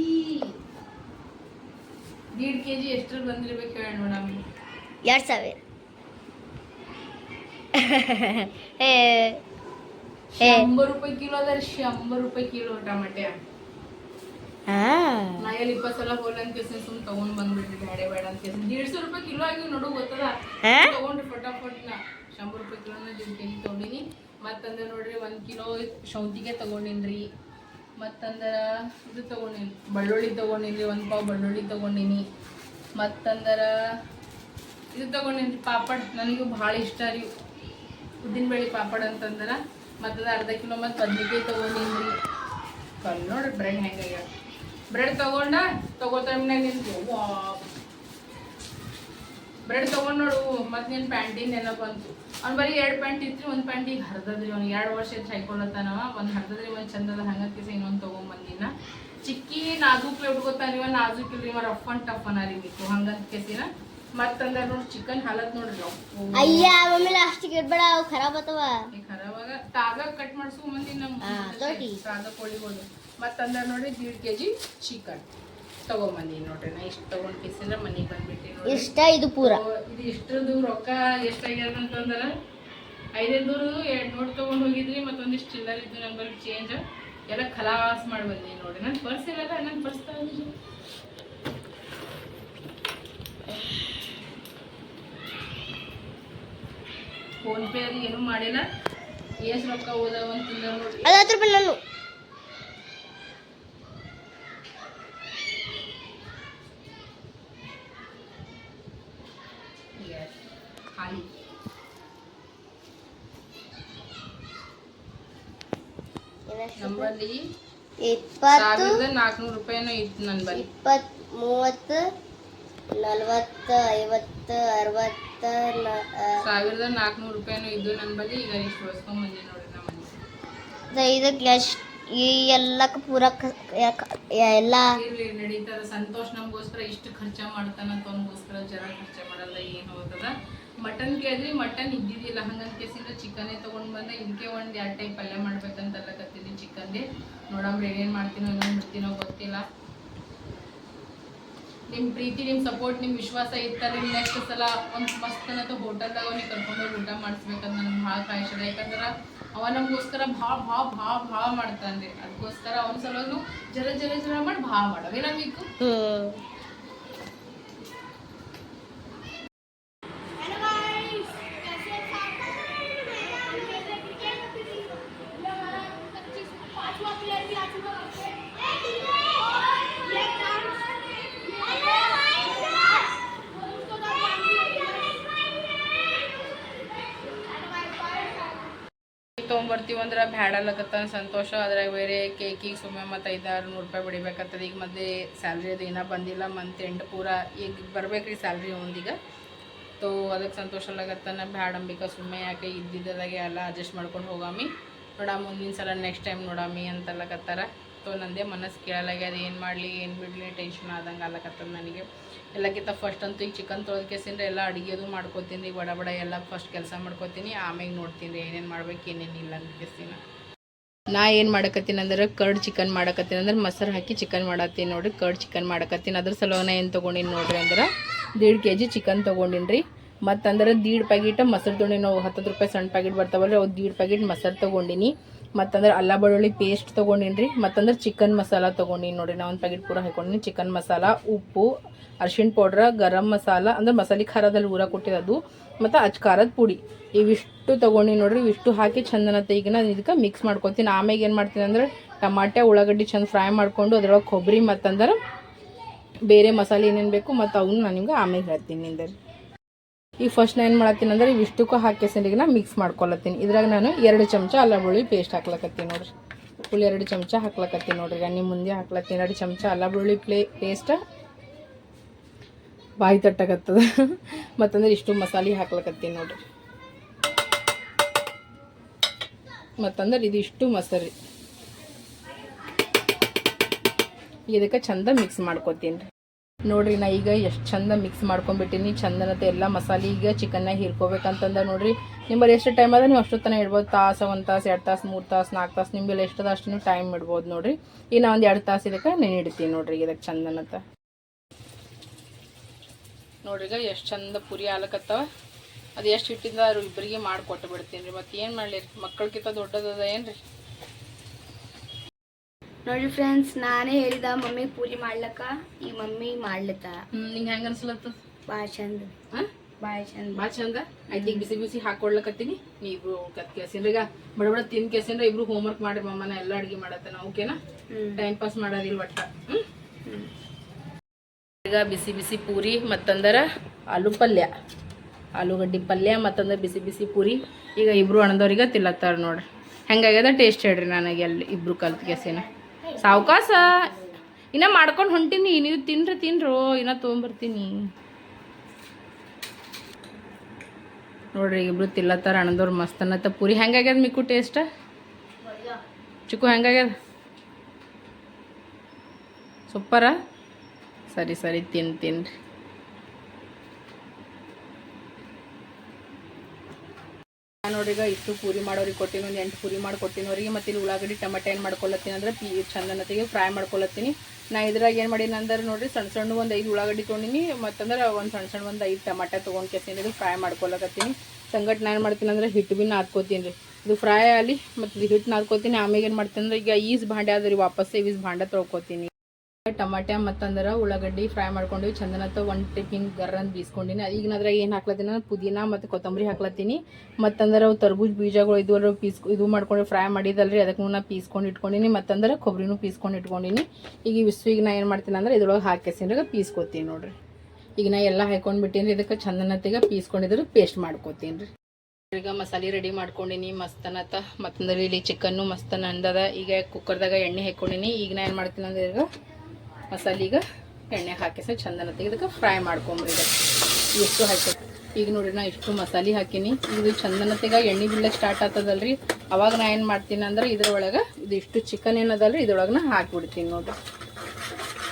ದೀಡ್ ಕೆಜಿ ಎಷ್ಟ್ರ ಬಂದಿರ್ಬೇಕು ಹೇಳಿ ನೋಡಮ್ಮ ಎರಡು ಸಾವಿರ ಏ ಏ ಶಂಬರ್ ರೂಪಾಯಿ ಕಿಲೋ ಅದ ಶಂಬರ್ ರೂಪಾಯಿ ಕಿಲೋ ಟಮಾಟೆ ಹಾ ನಾ ಎಲ್ಲಿ ಇಪ್ಪತ್ತು ಸಲ ಹೋಲ್ ಅಂತ ಕೇಸಿನ ಸುಮ್ ತಗೊಂಡ್ ಬಂದ್ಬಿಟ್ರಿ ಬೇಡ ಬೇಡ ಅಂತ ಕೇಸಿನ ದೀಡ್ಸೋ ರೂಪಾಯಿ ಕಿಲೋ ಆಗಿ ನೋಡು ಗೊತ್ತದ? ತಗೊಂಡ್ರಿ ಫಟಾಫಟ್ ನಾ ಶಂಬರ್ ರೂಪಾಯಿ ಕಿಲೋನ ಜಿಂಕೆ ತಗೊಂಡಿನಿ. ಮತ್ತಂದ್ರೆ ನೋಡ್ರಿ ಒಂದ್ ಕಿಲೋ ಶೌಂತಿಗೆ ತಗೊಂಡಿನ್ರಿ. ಮತ್ತಂದ್ರ ಇದು ತಗೊಂಡಿನಿ ಬೆಳ್ಳುಳ್ಳಿ ತಗೊಂಡಿನ್ರಿ ಒಂದು ಪಾವ್ ಬೆಳ್ಳುಳ್ಳಿ ತಗೊಂಡಿನಿ. ಮತ್ತಂದ್ರ ಇದು ತಗೊಂಡಿನ್ರಿ ಪಾಪಡ್. ನನಗೂ ಭಾಳ ಇಷ್ಟ ರೀ ಉದ್ದಿನಬೇಳೆ ಪಾಪಡ್ ಅಂತಂದ್ರ. ಮತ್ತದ ಅರ್ಧ ಕಿಲೋ ಮತ್ತು ಬದ್ನಿಕಾಯಿ ತಗೊಂಡಿನ್ರಿ. ಕಲ್ ನೋಡ್ರಿ ಬ್ರೆಡ್ ಹೆಂಗಾಗ್ಯಾವ ಬ್ರೆಡ್ ತಗೊಂಡ ತಗೋ ಟೈಮ್ನಾಗ ನಿಂತು ಬ್ರೆಡ್ ತಗೊಂಡ್ ನೋಡು ಮತ್ತೆ ನಿನ್ ಪ್ಯಾಂಟಿನ ನೆನಪು ಬಂತು. ಅವ್ನು ಬರೀ ಎರಡು ಪ್ಯಾಂಟ್ ಇತ್ತು ಒಂದು ಪ್ಯಾಂಟಿಗೆ ಹರಿದ್ರಿ ಅವ್ನ್ ಎರಡು ವರ್ಷ ಹೈಕೊಳ್ಳತ್ತಾನ ಒಂದು ಹರಿದ್ರಿ ಒಂದು ಚಂದದ ಹಂಗಕ್ಕೆ ಇನ್ನೊಂದು ತೊಗೊಂಬಂದಿನ. ಚಿಕ್ಕಿ ನಾಜೂಕ್ ಉಟ್ಕೋತಾನಿವ ನಾಜೂಕ್ ಇಲ್ರಿ ಇವ ರಫ್ ಅಂಡ್ ಟಫ್ ಅನ ರೀ ಬೇಕು ಹಂಗಂತ ಕೇಸಿನ ಮತ್ತಂದ್ರೆ ನೋಡಿ ಚಿಕನ್ ಹಾಲತ್ ನೋಡ್ರಿ. ಅಯ್ಯ ಮಮ್ಮಿ ಲಾಸ್ಟಿಗೆ ಇಡ್ಬೇಡ ಅವು ಖರಾಬ್ ಆತವ ಖರಾಬಾಗ ತಾಗ ಕಟ್ ಮಾಡ್ಸ್ಕೊಂಡ್ ಬಂದಿ ನಮ್ಮ ಆ, ತೋಟಿ. ತಾಗ ಕೋಳಿಗಳು ಮತ್ತಂದ್ರೆ ನೋಡಿ ದೀಡ್ ಕೆ ಜಿ ಚಿಕನ್ ತಗೊಂಬಂದಿ ನೋಡ್ರಿ ನಾ ಇಷ್ಟು ತಗೊಂಡ್ ಕಿಸಿಂದ ಮನೆಗೆ ಬಂದ್ಬಿಟ್ಟಿ ನೋಡಿ ಇಷ್ಟ ಇದು ಪೂರ. ಇದು ಇಷ್ಟರದ್ದು ರೊಕ್ಕ ಎಷ್ಟಾಗ್ಯದ ಐದೇ ಐದೈದೂರು ಎರಡು ನೋಟ್ ತೊಗೊಂಡು ಹೋಗಿದ್ರಿ ಮತ್ತೊಂದಿಷ್ಟು ಚಿಲ್ಲರ್ ಇದ್ದು ನಂಬರ್ ಬಳಿ ಚೇಂಜ್ ಎಲ್ಲ ಖಲಾಸ್ ಮಾಡಿ ಬಂದಿ ನೋಡ್ರಿ. ನನ್ನ ಪರ್ಸ್ ಇರಲ್ಲ ನನ್ನ ಪರ್ಸ್ ತಗೊಂಡಿದ್ದು. ಫೋನ್ ಪೇ ಅದು ಏನೂ ಮಾಡಿಲ್ಲ. ಎಷ್ಟು ರೊಕ್ಕ ಹೋದಾವ ಅಂತಂದ್ರೆ ನೋಡ್ರಿ. ನಾನು. ಇಪ್ಪತ್ತು ನಾಲ್ಕುನೂರು ರೂಪಾಯಿನೂ ಇತ್ತು ನನ್ನ ಬಳಿ ಇಪ್ಪತ್ ಮೂವತ್ತು ನಲವತ್ತು ಐವತ್ತು ಅರವತ್ತು ಸಾವಿರದ ನಾಲ್ಕುನೂರು ರೂಪಾಯಿನೂ ಇದ್ದು ನನ್ನ ಬಳಿ ಈಗ ಇಷ್ಟು ಬಳಸ್ಕೊಂಡ್ ನೋಡಿ ನೋಡ್ರಿ ನಮ್ಮ ಇದಕ್ಕೆ ಎಷ್ಟು ಈ ಎಲ್ಲಕ್ಕೆ ಪೂರ ಎಲ್ಲ ಇರ್ಲಿ ನಡೀತದ. ಸಂತೋಷ್ ನಮಗೋಸ್ಕರ ಇಷ್ಟು ಖರ್ಚ ಮಾಡ್ತಾನಂತ ಅವನಿಗೋಸ್ಕರ ಜರ ಖರ್ಚ ಮಾಡಲ್ಲ ಏನು ಹೋಗ್ತದ? ಮಟನ್ ಕೇಳಿದ್ರಿ ಮಟನ್ ಇದ್ದಿದ್ದಿಲ್ಲ ಹಂಗಂತ ಕೇಸಿಂದ ಚಿಕನೇ ತೊಗೊಂಡು ಬಂದ ಇದಕ್ಕೆ ಒಂದು ಎರಡು ಟೈಪ್ ಪಲ್ಯ ಮಾಡ್ಬೇಕಂತೆಲ್ಲ ಚಿಕನ್ ಚಿಕನ್ದೇ ನೋಡಂಬ್ರೆ ಏನೇನು ಮಾಡ್ತೀನೋ ಇನ್ನೊಂದು ಬಿಡ್ತೀನೋ ಗೊತ್ತಿಲ್ಲ. ನಿಮ್ಮ ಪ್ರೀತಿ ನಿಮ್ಮ ಸಪೋರ್ಟ್ ನಿಮ್ಮ ವಿಶ್ವಾಸ ಇತ್ತಲ್ಲ ನೆಕ್ಸ್ಟ್ ಸಲ ಒಂದು ಮಸ್ತನತ ಹೋಟೆಲ್ದಾಗ ಅವ್ನಿಗೆ ಕರ್ಕೊಂಡೋಗಿ ಊಟ ಮಾಡಿಸ್ಬೇಕಂತ ನನಗೆ ಭಾಳ ಕಾಯಿಸದ. ಯಾಕಂದ್ರೆ ಅವ ನಮಗೋಸ್ಕರ ಭಾಳ ಭಾಳ ಭಾಳ ಭಾಳ ಮಾಡ್ತಾನೆ ಅದಕ್ಕೋಸ್ಕರ ಅವನ ಸಲುವಾಗಿ ಜರ ಜರ ಜರ ಮಾಡಿ ಭಾಳ ಮಾಡವೆ ಅಂದ್ರೆ ಬ್ಯಾಡಲ್ಲಕತ್ತ ಸಂತೋಷ, ಅದ್ರಾಗ ಬೇರೆ ಕೇಕಿಗೆ ಸುಮ್ಮನೆ ಮತ್ತು ಐದಾರು ನೂರು ರೂಪಾಯಿ ಬಿಡಿಬೇಕತ್ತದ ಈಗ ಮತ್ತೆ ಸ್ಯಾಲ್ರಿ ಅದು ಏನೋ ಬಂದಿಲ್ಲ ಮಂತ್ ಎಂಡ್ ಪೂರ ಈಗ ಬರ್ಬೇಕ್ರಿ ಸ್ಯಾಲ್ರಿ ಒಂದೀಗ. ತೋ ಅದಕ್ಕೆ ಸಂತೋಷ ಆಗತ್ತಾನ ಬ್ಯಾಡ ಅಂಬಿಕ ಸುಮ್ಮನೆ ಯಾಕೆ ಇದ್ದಿದ್ದದಾಗೆ ಎಲ್ಲ ಅಡ್ಜಸ್ಟ್ ಮಾಡ್ಕೊಂಡು ಹೋಗಾಮಿ. ನೋಡಾಮ, ಮುಂದಿನ ಸಲ ನೆಕ್ಸ್ಟ್ ಟೈಮ್ ನೋಡಾಮಿ ಅಂತಲ್ಲಕತ್ತಾರ. ತೋ ನಂದೇ ಮನಸ್ಸು ಕೇಳಲಾಗ್ಯದ ಏನು ಮಾಡಲಿ, ಏನು ಬಿಡಲಿ ಟೆನ್ಷನ್ ಆದಂಗೆ ಆಗಲಕತ್ತದ ನನಗೆ. ಎಲ್ಲಕ್ಕಿಂತ ಫಸ್ಟ್ ಅಂತೂ ಈಗ ಚಿಕನ್ ತೊಳೆದ್ಕೆಸಿಂದ್ರೆ ಎಲ್ಲ ಅಡುಗೆದು ಮಾಡ್ಕೋತೀನಿ ಈಗ ಬಡ ಬಡ ಎಲ್ಲ ಫಸ್ಟ್ ಕೆಲಸ ಮಾಡ್ಕೋತೀನಿ ಆಮೇಲೆ ನೋಡ್ತೀನಿ ರೀ ಏನೇನು ಮಾಡ್ಬೇಕು ಏನೇನಿಲ್ಲ ಇಲ್ಲ ಕೇಸಿನ. ನಾ ಏನು ಮಾಡಕತ್ತೀನಿ ಅಂದ್ರೆ ಕರ್ಡ್ ಚಿಕನ್ ಮಾಡಕತ್ತೀನಿ ಅಂದ್ರೆ ಮೊಸರು ಹಾಕಿ ಚಿಕನ್ ಮಾಡತ್ತೀನಿ ನೋಡಿ ಕರ್ಡ್ ಚಿಕನ್ ಮಾಡಕತ್ತೀನಿ. ಅದ್ರ ಸಲುವಾಗಿ ಏನು ತೊಗೊಂಡಿನಿ ನೋಡ್ರಿ ಅಂದ್ರೆ ದೀಡ್ ಕೆ ಜಿ ಚಿಕನ್ ತೊಗೊಂಡಿನಿ ರೀ. ಮತ್ತಂದ್ರೆ ದೀಡ್ ಪ್ಯಾಕೆಟ್ ಮೊಸರು ತೊಗೊಂಡಿನಿ ನಾವು ಹತ್ತತ್ತು ರೂಪಾಯಿ ಸಣ್ಣ ಪ್ಯಾಕೆಟ್ ಬರ್ತಾವಲ್ಲ ಅವು ದೀಡ್ ಪ್ಯಾಕೆಟ್ ಮೊಸರು ತೊಗೊಂಡಿನಿ. ಮತ್ತಂದ್ರೆ ಅಲ್ಲ ಬೆಳ್ಳುಳ್ಳಿ ಪೇಸ್ಟ್ ತೊಗೊಂಡಿನ್ರಿ. ಮತ್ತಂದ್ರೆ ಚಿಕನ್ ಮಸಾಲ ತೊಗೊಂಡಿನಿ ನೋಡಿ ನಾ ಒಂದು ಪ್ಯಾಕೆಟ್ ಪೂರ ಹಾಕೊಂಡಿನಿ. ಚಿಕನ್ ಮಸಾಲ ಉಪ್ಪು, ಅರ್ಶಿಣ ಪೌಡ್ರ ಗರಂ ಮಸಾಲ ಅಂದ್ರೆ ಮಸಾಲೆ ಖಾರದಲ್ಲಿ ಊರ ಕೊಟ್ಟಿರೋದು ಮತ್ತು ಅಚ್ ಖಾರದ ಪುಡಿ. ಇವಿಷ್ಟು ತೊಗೊಂಡಿನಿ ನೋಡ್ರಿ. ಇವಿಷ್ಟು ಹಾಕಿ ಚಂದನ ಈಗ ನಾನು ಇದಕ್ಕೆ ಮಿಕ್ಸ್ ಮಾಡ್ಕೊತೀನಿ. ಆಮೇಲೆ ಏನು ಮಾಡ್ತೀನಿ ಅಂದ್ರೆ ಟಮಾಟೆ, ಉಳ್ಳಾಗಡ್ಡಿ ಚಂದ ಫ್ರೈ ಮಾಡಿಕೊಂಡು ಅದ್ರೊಳಗೆ ಕೊಬ್ಬರಿ ಮತ್ತಂದ್ರೆ ಬೇರೆ ಮಸಾಲೆ ಏನೇನು ಬೇಕು ಮತ್ತು ಅವನ್ನ ನಾನು ನಿಮ್ಗೆ ಆಮೇಲೆ ಹೇಳ್ತೀನಿ ನಿಂದಲ್ಲಿ ಈಗ ಫಸ್ಟ್ ನಾನು ಏನು ಮಾಡತ್ತೀನಿ ಅಂದ್ರೆ ಇವಿಷ್ಟಕ್ಕೂ ಹಾಕಿ ಈಗ ನಾ ಮಿಕ್ಸ್ ಮಾಡ್ಕೊಳತ್ತೀನಿ. ಇದ್ರಾಗ ನಾನು ಎರಡು ಚಮಚ ಅಲ್ಲ ಬೆಳ್ಳುಳ್ಳಿ ಪೇಸ್ಟ್ ಹಾಕ್ಲಕತ್ತೀನಿ ನೋಡ್ರಿ. ಫುಲ್ ಎರಡು ಚಮಚ ಹಾಕ್ಲಕತ್ತೀನಿ ನೋಡ್ರಿ. ನಿಮ್ಮ ಮುಂದೆ ಹಾಕ್ಲತ್ತೀನಿ. ಎರಡು ಚಮಚ ಅಲ್ಲ ಬೆಳ್ಳುಳ್ಳಿ ಪ್ಲೇ ಪೇಸ್ಟ್ ಬಾಯಿ ತಟ್ಟಕತ್ತದ. ಮತ್ತಂದ್ರೆ ಇಷ್ಟು ಮಸಾಲೆ ಹಾಕ್ಲಕತ್ತೀನಿ ನೋಡ್ರಿ. ಮತ್ತಂದ್ರೆ ಇದಿಷ್ಟು ಮೊಸರಿ. ಇದಕ್ಕೆ ಚಂದ ಮಿಕ್ಸ್ ಮಾಡ್ಕೊತೀನಿ. ನೋಡ್ರಿ ನಾ ಈಗ ಎಷ್ಟು ಚಂದ ಮಿಕ್ಸ್ ಮಾಡ್ಕೊಂಡ್ಬಿಟ್ಟಿನಿ, ಚಂದನತೆ ಎಲ್ಲ ಮಸಾಲೆ ಈಗ ಚಿಕನ್ನಾಗ ಹೀರ್ಕೋಬೇಕಂತಂದ ನೋಡ್ರಿ. ನಿಮ್ಮಲ್ಲಿ ಎಷ್ಟು ಟೈಮ್ ಅದ ನೀವು ಅಷ್ಟು ತನಕ ಇಡ್ಬೋದು, ತಾಸು ಒಂದು ತಾಸು, ಎರಡು ತಾಸು, ಮೂರು ತಾಸು ನಾಲ್ಕು ತಾಸು, ನಿಂಬಲ್ಲಿ ಎಷ್ಟದ ಅಷ್ಟು ನೀವು ಟೈಮ್ ಇಡ್ಬೋದು ನೋಡ್ರಿ. ಈಗ ನಾ ಒಂದು ಎರಡು ತಾಸು ಇದಕ್ಕೆ ನೆನೆ ಇಡ್ತೀನಿ ನೋಡ್ರಿ ಇದಕ್ಕೆ ಚಂದನತ. ನೋಡ್ರಿ ಈಗ ಎಷ್ಟು ಚಂದ ಪುರಿ ಆಲಕತ್ತವ ಅದು ಎಷ್ಟು ಇಟ್ಟಿಂದ ಅವ್ರು ಇಬ್ಬರಿಗೆ ಮಾಡಿಕೊಟ್ಟು ಬಿಡ್ತೀನಿ ರೀ. ಮತ್ತೆ ಏನು ಮಾಡಲಿ ಮಕ್ಕಳಿಗಿಂತ ದೊಡ್ಡದದ ಏನು ರೀ ನೋಡ್ರಿ ಫ್ರೆಂಡ್ಸ್ ನಾನೇ ಹೇಳಿದ ಮಮ್ಮಿ ಪೂರಿ ಮಾಡ್ಲಕ್ಕ? ಈ ಮಮ್ಮಿ ಮಾಡ್ಲತ್ತ. ನಿಂಗೆ ಹೆಂಗ ಅನ್ಸ್ಲತ್ತ? ಭಾಳ ಚಂದ. ಹಾಂ? ಭಾಳ ಚಂದ. ಭಾಳ ಚಂದ? ಆಯ್ತು ಈಗ ಬಿಸಿ ಬಿಸಿ ಹಾಕೊಳ್ಲಕತ್ತೀನಿ ನೀ ಇಬ್ರು ಕತ್ ಕೇಸಿಂದ್ರ ಈಗ ಬಡ ಬಡ ತಿನ್ ಕೇಸಿಂದ್ರ ಇಬ್ರು ಹೋಮ್ವರ್ಕ್ ಮಾಡ್ರಿ ಮಮ್ಮನ ಎಲ್ಲ ಅಡ್ಗೆ ಮಾಡತ್ತನ ಓಕೆನಾ ಟೈಮ್ ಪಾಸ್ ಮಾಡೋದಿಲ್ಲ ಒಟ್ಟ? ಈಗ ಬಿಸಿ ಬಿಸಿ ಪೂರಿ ಮತ್ತಂದರ ಆಲೂ ಪಲ್ಯ. ಆಲೂಗಡ್ಡಿ ಪಲ್ಯ ಮತ್ತಂದ್ರೆ ಬಿಸಿ ಬಿಸಿ ಪೂರಿ. ಈಗ ಇಬ್ರು ಅಣ್ಣದವ್ರಿಗೆ ತಿಲ್ಲತ್ತಾರ ನೋಡ್ರಿ ಹೆಂಗಾಗ್ಯದ ಟೇಸ್ಟ್ ಹೇಳ್ರಿ ನನಗೆ ಅಲ್ಲಿ ಇಬ್ರು ಕಲ್ತ್ ಕೆಸಿನ. ಸಾವ್ಕಾಸ. ಇನ್ನ ಮಾಡ್ಕೊಂಡು ಹೊಂಟೀನಿ. ನೀವು ತಿನ್ರಿ, ತಿನ್ರು. ಇನ್ನ ತೊಗೊಂಬರ್ತೀನಿ. ನೋಡ್ರಿ, ಇಬ್ರು ತಿಲ್ಲತ್ತಾರ, ಅಣ್ಣದವ್ರು ಮಸ್ತ್ ಅನ್ನತ್ತ. ಪೂರಿ ಹೆಂಗಾಗ್ಯದ ಮಿಕ್ಕು ಟೇಸ್ಟ್? ಚಿಕ್ಕು ಹೆಂಗಾಗ್ಯದ? ಸೂಪರ? ಸರಿ ಸರಿ, ತಿನ್, ತಿನ್ರಿ. ನಾನು ನೋಡಿ ಈಗ ಇಷ್ಟು ಪೂರಿ ಮಾಡೋರಿಗೆ ಕೊಟ್ಟಿನಿ ಒಂದು ಎಂಟು ಪೂರಿ ಮಾಡಿ ಕೊಟ್ಟಿನವ್ರಿಗೆ ಮತ್ತು ಇಲ್ಲಿ ಉಳ್ಳಾಗಡ್ಡಿ, ಟಮಾಟೆ ಏನು ಮಾಡ್ಕೊಳತ್ತೀನಿ ಅಂದ್ರೆ ಪಿ, ಚಂದನತೆಗೆ ಫ್ರೈ ಮಾಡ್ಕೊಳತ್ತೀನಿ. ನಾ ಇದ್ರಾಗ ಏನು ಮಾಡೀನಿ ಅಂದ್ರೆ ನೋಡ್ರಿ ಸಣ್ಣ ಸಣ್ಣ ಒಂದು ಐದು ಉಳ್ಳಾಗಡ್ಡಿ ತೊಗೊಂಡಿನಿ, ಮತ್ತಂದ್ರೆ ಒಂದು ಸಣ್ಣ ಸಣ್ಣ ಒಂದು ಐದು ಟಮಾಟೆ ತೊಗೊಂಡು ಇದು ಫ್ರೈ ಮಾಡ್ಕೊಳಕತ್ತೀನಿ. ಸಂಗಟ್ ನಾನು ಏನು ಮಾಡ್ತೀನಿ ಅಂದ್ರೆ ಹಿಟ್ಟು ಬಿನ್ ನಾದ್ಕೋತೀನಿ ರೀ. ಇದು ಫ್ರೈ ಆಗಲಿ ಮತ್ತು ಇದು ಹಿಟ್ಟು ನಾದ್ಕೋತೀನಿ ಆಮೇಲೆ ಏನು ಮಾಡ್ತೀನಿ ಅಂದ್ರೆ ಈಗ ಈಸ್ ಭಾಂಡೆ ಅದ ರೀ ವಾಪಸ್ಸೇ ಈಸ್ ಭಾಂಡೆ ತೊಳ್ಕೊತೀನಿ. ಟಮಾಟೆ, ಮತ್ತಂದ್ರೆ, ಉಳ್ಳಾಗಡ್ಡಿ ಫ್ರೈ ಮಾಡ್ಕೊಂಡು ಚಂದನತ್ತ ಒಂದು ಟಿಫಿನ್ ಗರ್ರಂತ ಬೀಸ್ಕೊಂಡಿನಿ. ಈಗ ಏನು ಹಾಕ್ಲತ್ತೀನಿ ಪುದೀನ ಮತ್ತು ಕೊತ್ತಂಬರಿ ಹಾಕ್ಲತ್ತೀನಿ. ಮತ್ತಂದ್ರೆ ಅವು ತರ್ಬೂಜ್ ಬೀಜಗಳು ಇದು ಪೀಸ್ ಇದು ಮಾಡ್ಕೊಂಡು ಫ್ರೈ ಮಾಡಿದಲ್ರಿ ಅದಕ್ಕೂ ನಾ ಪೀಸ್ಕೊಂಡು ಇಟ್ಕೊಂಡಿನಿ, ಮತ್ತಂದ್ರೆ ಕೊಬ್ಬರಿನೂ ಪೀಸ್ಕೊಂಡು ಇಟ್ಕೊಂಡಿನಿ. ಈಗ ಇವಿಷ್ಟು ಈಗ ನಾ ಏನು ಮಾಡ್ತೀನಿ ಅಂದ್ರೆ ಇದ್ರೊಳಗೆ ಹಾಕಿಸಿಂದ್ರಾಗ ಪೀಸ್ಕೊತೀನಿ ನೋಡ್ರಿ. ಈಗ ನಾ ಎಲ್ಲ ಹಾಕೊಂಡು ಬಿಟ್ಟೀನಿ ಇದಕ್ಕೆ ಚಂದನತ್ತೀಗ ಪೀಸ್ಕೊಂಡಿದ್ರೆ ಪೇಸ್ಟ್ ಮಾಡ್ಕೊತೀನಿ ರೀ. ಈಗ ಮಸಾಲೆ ರೆಡಿ ಮಾಡ್ಕೊಂಡಿನಿ ಮಸ್ತನತ ಮತ್ತಂದ್ರೆ ಇಲ್ಲಿ ಚಿಕನ್ನು ಮಸ್ತನ ಅಂದದ ಈಗ ಕುಕ್ಕರ್ದಾಗ ಎಣ್ಣೆ ಹಾಕೊಂಡಿನಿ. ಈಗ ನಾ ಏನು ಮಾಡ್ತೀನಿ ಅಂದ್ರೆ ಈಗ ಮಸಾಲೆ ಈಗ ಎಣ್ಣೆ ಹಾಕಿಸ ಚಂದನ ಇದಕ್ಕೆ ಫ್ರೈ ಮಾಡ್ಕೊಂಬ್ರಿ ಎಷ್ಟು ಹಾಕಿ ಈಗ ನೋಡ್ರಿ ನಾ ಇಷ್ಟು ಮಸಾಲೆ ಹಾಕೀನಿ. ಇದು ಚಂದನತೆಗ ಎಣ್ಣೆ ಬಿಡ್ಲಕ್ಕೆ ಸ್ಟಾರ್ಟ್ ಆಗ್ತದಲ್ರಿ. ಅವಾಗ ನಾ ಏನು ಮಾಡ್ತೀನಿ ಅಂದ್ರೆ ಇದ್ರೊಳಗೆ ಇದು ಇಷ್ಟು ಚಿಕನ್ ಏನದಲ್ರಿ ಇದ್ರೊಳಗೆ ನಾ ಹಾಕಿಬಿಡ್ತೀನಿ ನೋಡ್ರಿ.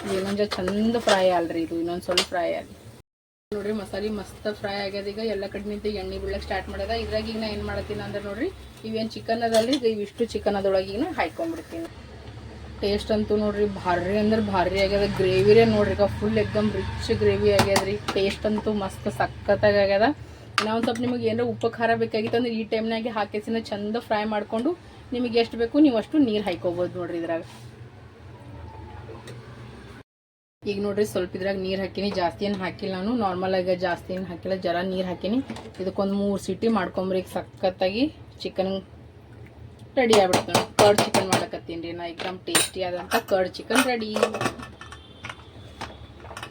ಇದು ಇನ್ನೊಂದು ಚಂದ ಫ್ರೈ ಅಲ್ರಿ ಇದು, ಇನ್ನೊಂದು ಸ್ವಲ್ಪ ಫ್ರೈ ಆಗಿ. ನೋಡ್ರಿ ಮಸಾಲೆ ಮಸ್ತ್ ಫ್ರೈ ಆಗ್ಯದ ಈಗ. ಎಲ್ಲ ಕಡೆ ನಿಂತು ಎಣ್ಣೆ ಬಿಡ್ಲಕ್ಕೆ ಸ್ಟಾರ್ಟ್ ಮಾಡ್ಯದ. ಇದ್ರಾಗ ಈಗ ನಾ ಏನು ಮಾಡ್ತೀನಿ ಅಂದ್ರೆ ನೋಡ್ರಿ, ಇವೇನು ಚಿಕನ್ ಅದಲ್ರಿ ಈಗ ಇವಿಷ್ಟು ಚಿಕನ್ ಅದೊಳಗೆ ಈಗ ನಾ ಹಾಕ್ಕೊಂಡ್ಬಿಡ್ತೀನಿ ಟೇಸ್ಟ್ ಅಂತೂ ನೋಡ್ರಿ, ಭಾರಿ ಅಂದ್ರೆ ಭಾರಿ ಆಗ್ಯದ. ಗ್ರೇವಿರೇ ನೋಡ್ರಿ, ಈಗ ಫುಲ್ ಎಕ್ದಮ್ ರಿಚ್ ಗ್ರೇವಿ ಆಗ್ಯದ್ರಿ. ಟೇಸ್ಟ್ ಅಂತೂ ಮಸ್ತ್ ಸಖತ್ತಾಗಿ ಆಗ್ಯದ. ನಾವು ಸ್ವಲ್ಪ ನಿಮಗೆ ಏನಾರ ಉಪ್ಪು ಖಾರ ಬೇಕಾಗಿತ್ತು ಅಂದ್ರೆ ಈ ಟೈಮ್ನಾಗೆ ಹಾಕಿಸಿನ ಚಂದ ಫ್ರೈ ಮಾಡಿಕೊಂಡು ನಿಮಗೆ ಎಷ್ಟು ಬೇಕು ನೀವು ಅಷ್ಟು ನೀರು ಹಾಕೋಬೋದು ನೋಡ್ರಿ ಇದ್ರಾಗ. ಈಗ ನೋಡ್ರಿ ಸ್ವಲ್ಪ ಇದ್ರಾಗ ನೀರು ಹಾಕಿನಿ. ಜಾಸ್ತಿ ಏನು ಹಾಕಿಲ್ಲ ನಾನು. ನಾರ್ಮಲ್ ಆಗಿ ಜಾಸ್ತಿ ಏನು ಹಾಕಿಲ್ಲ. ಜರ ನೀರು ಹಾಕಿನಿ. ಇದಕ್ಕೊಂದು ಮೂರು ಸಿಟಿ ಮಾಡ್ಕೊಂಬ್ರಿ ಈಗ ಸಖತ್ತಾಗಿ. ಚಿಕನ್ ರೆಡಿ ಆಗ್ಬಿಡ್ತು ಕರ್ಡ್ ಚಿಕನ್ ಮಾಡಕತ್ತೀನಿ ರೀ ನಾ ಎಕ್ದಮ್ ಟೇಸ್ಟಿ ಆದಂಥ ಕರ್ಡ್ ಚಿಕನ್ ರೆಡಿ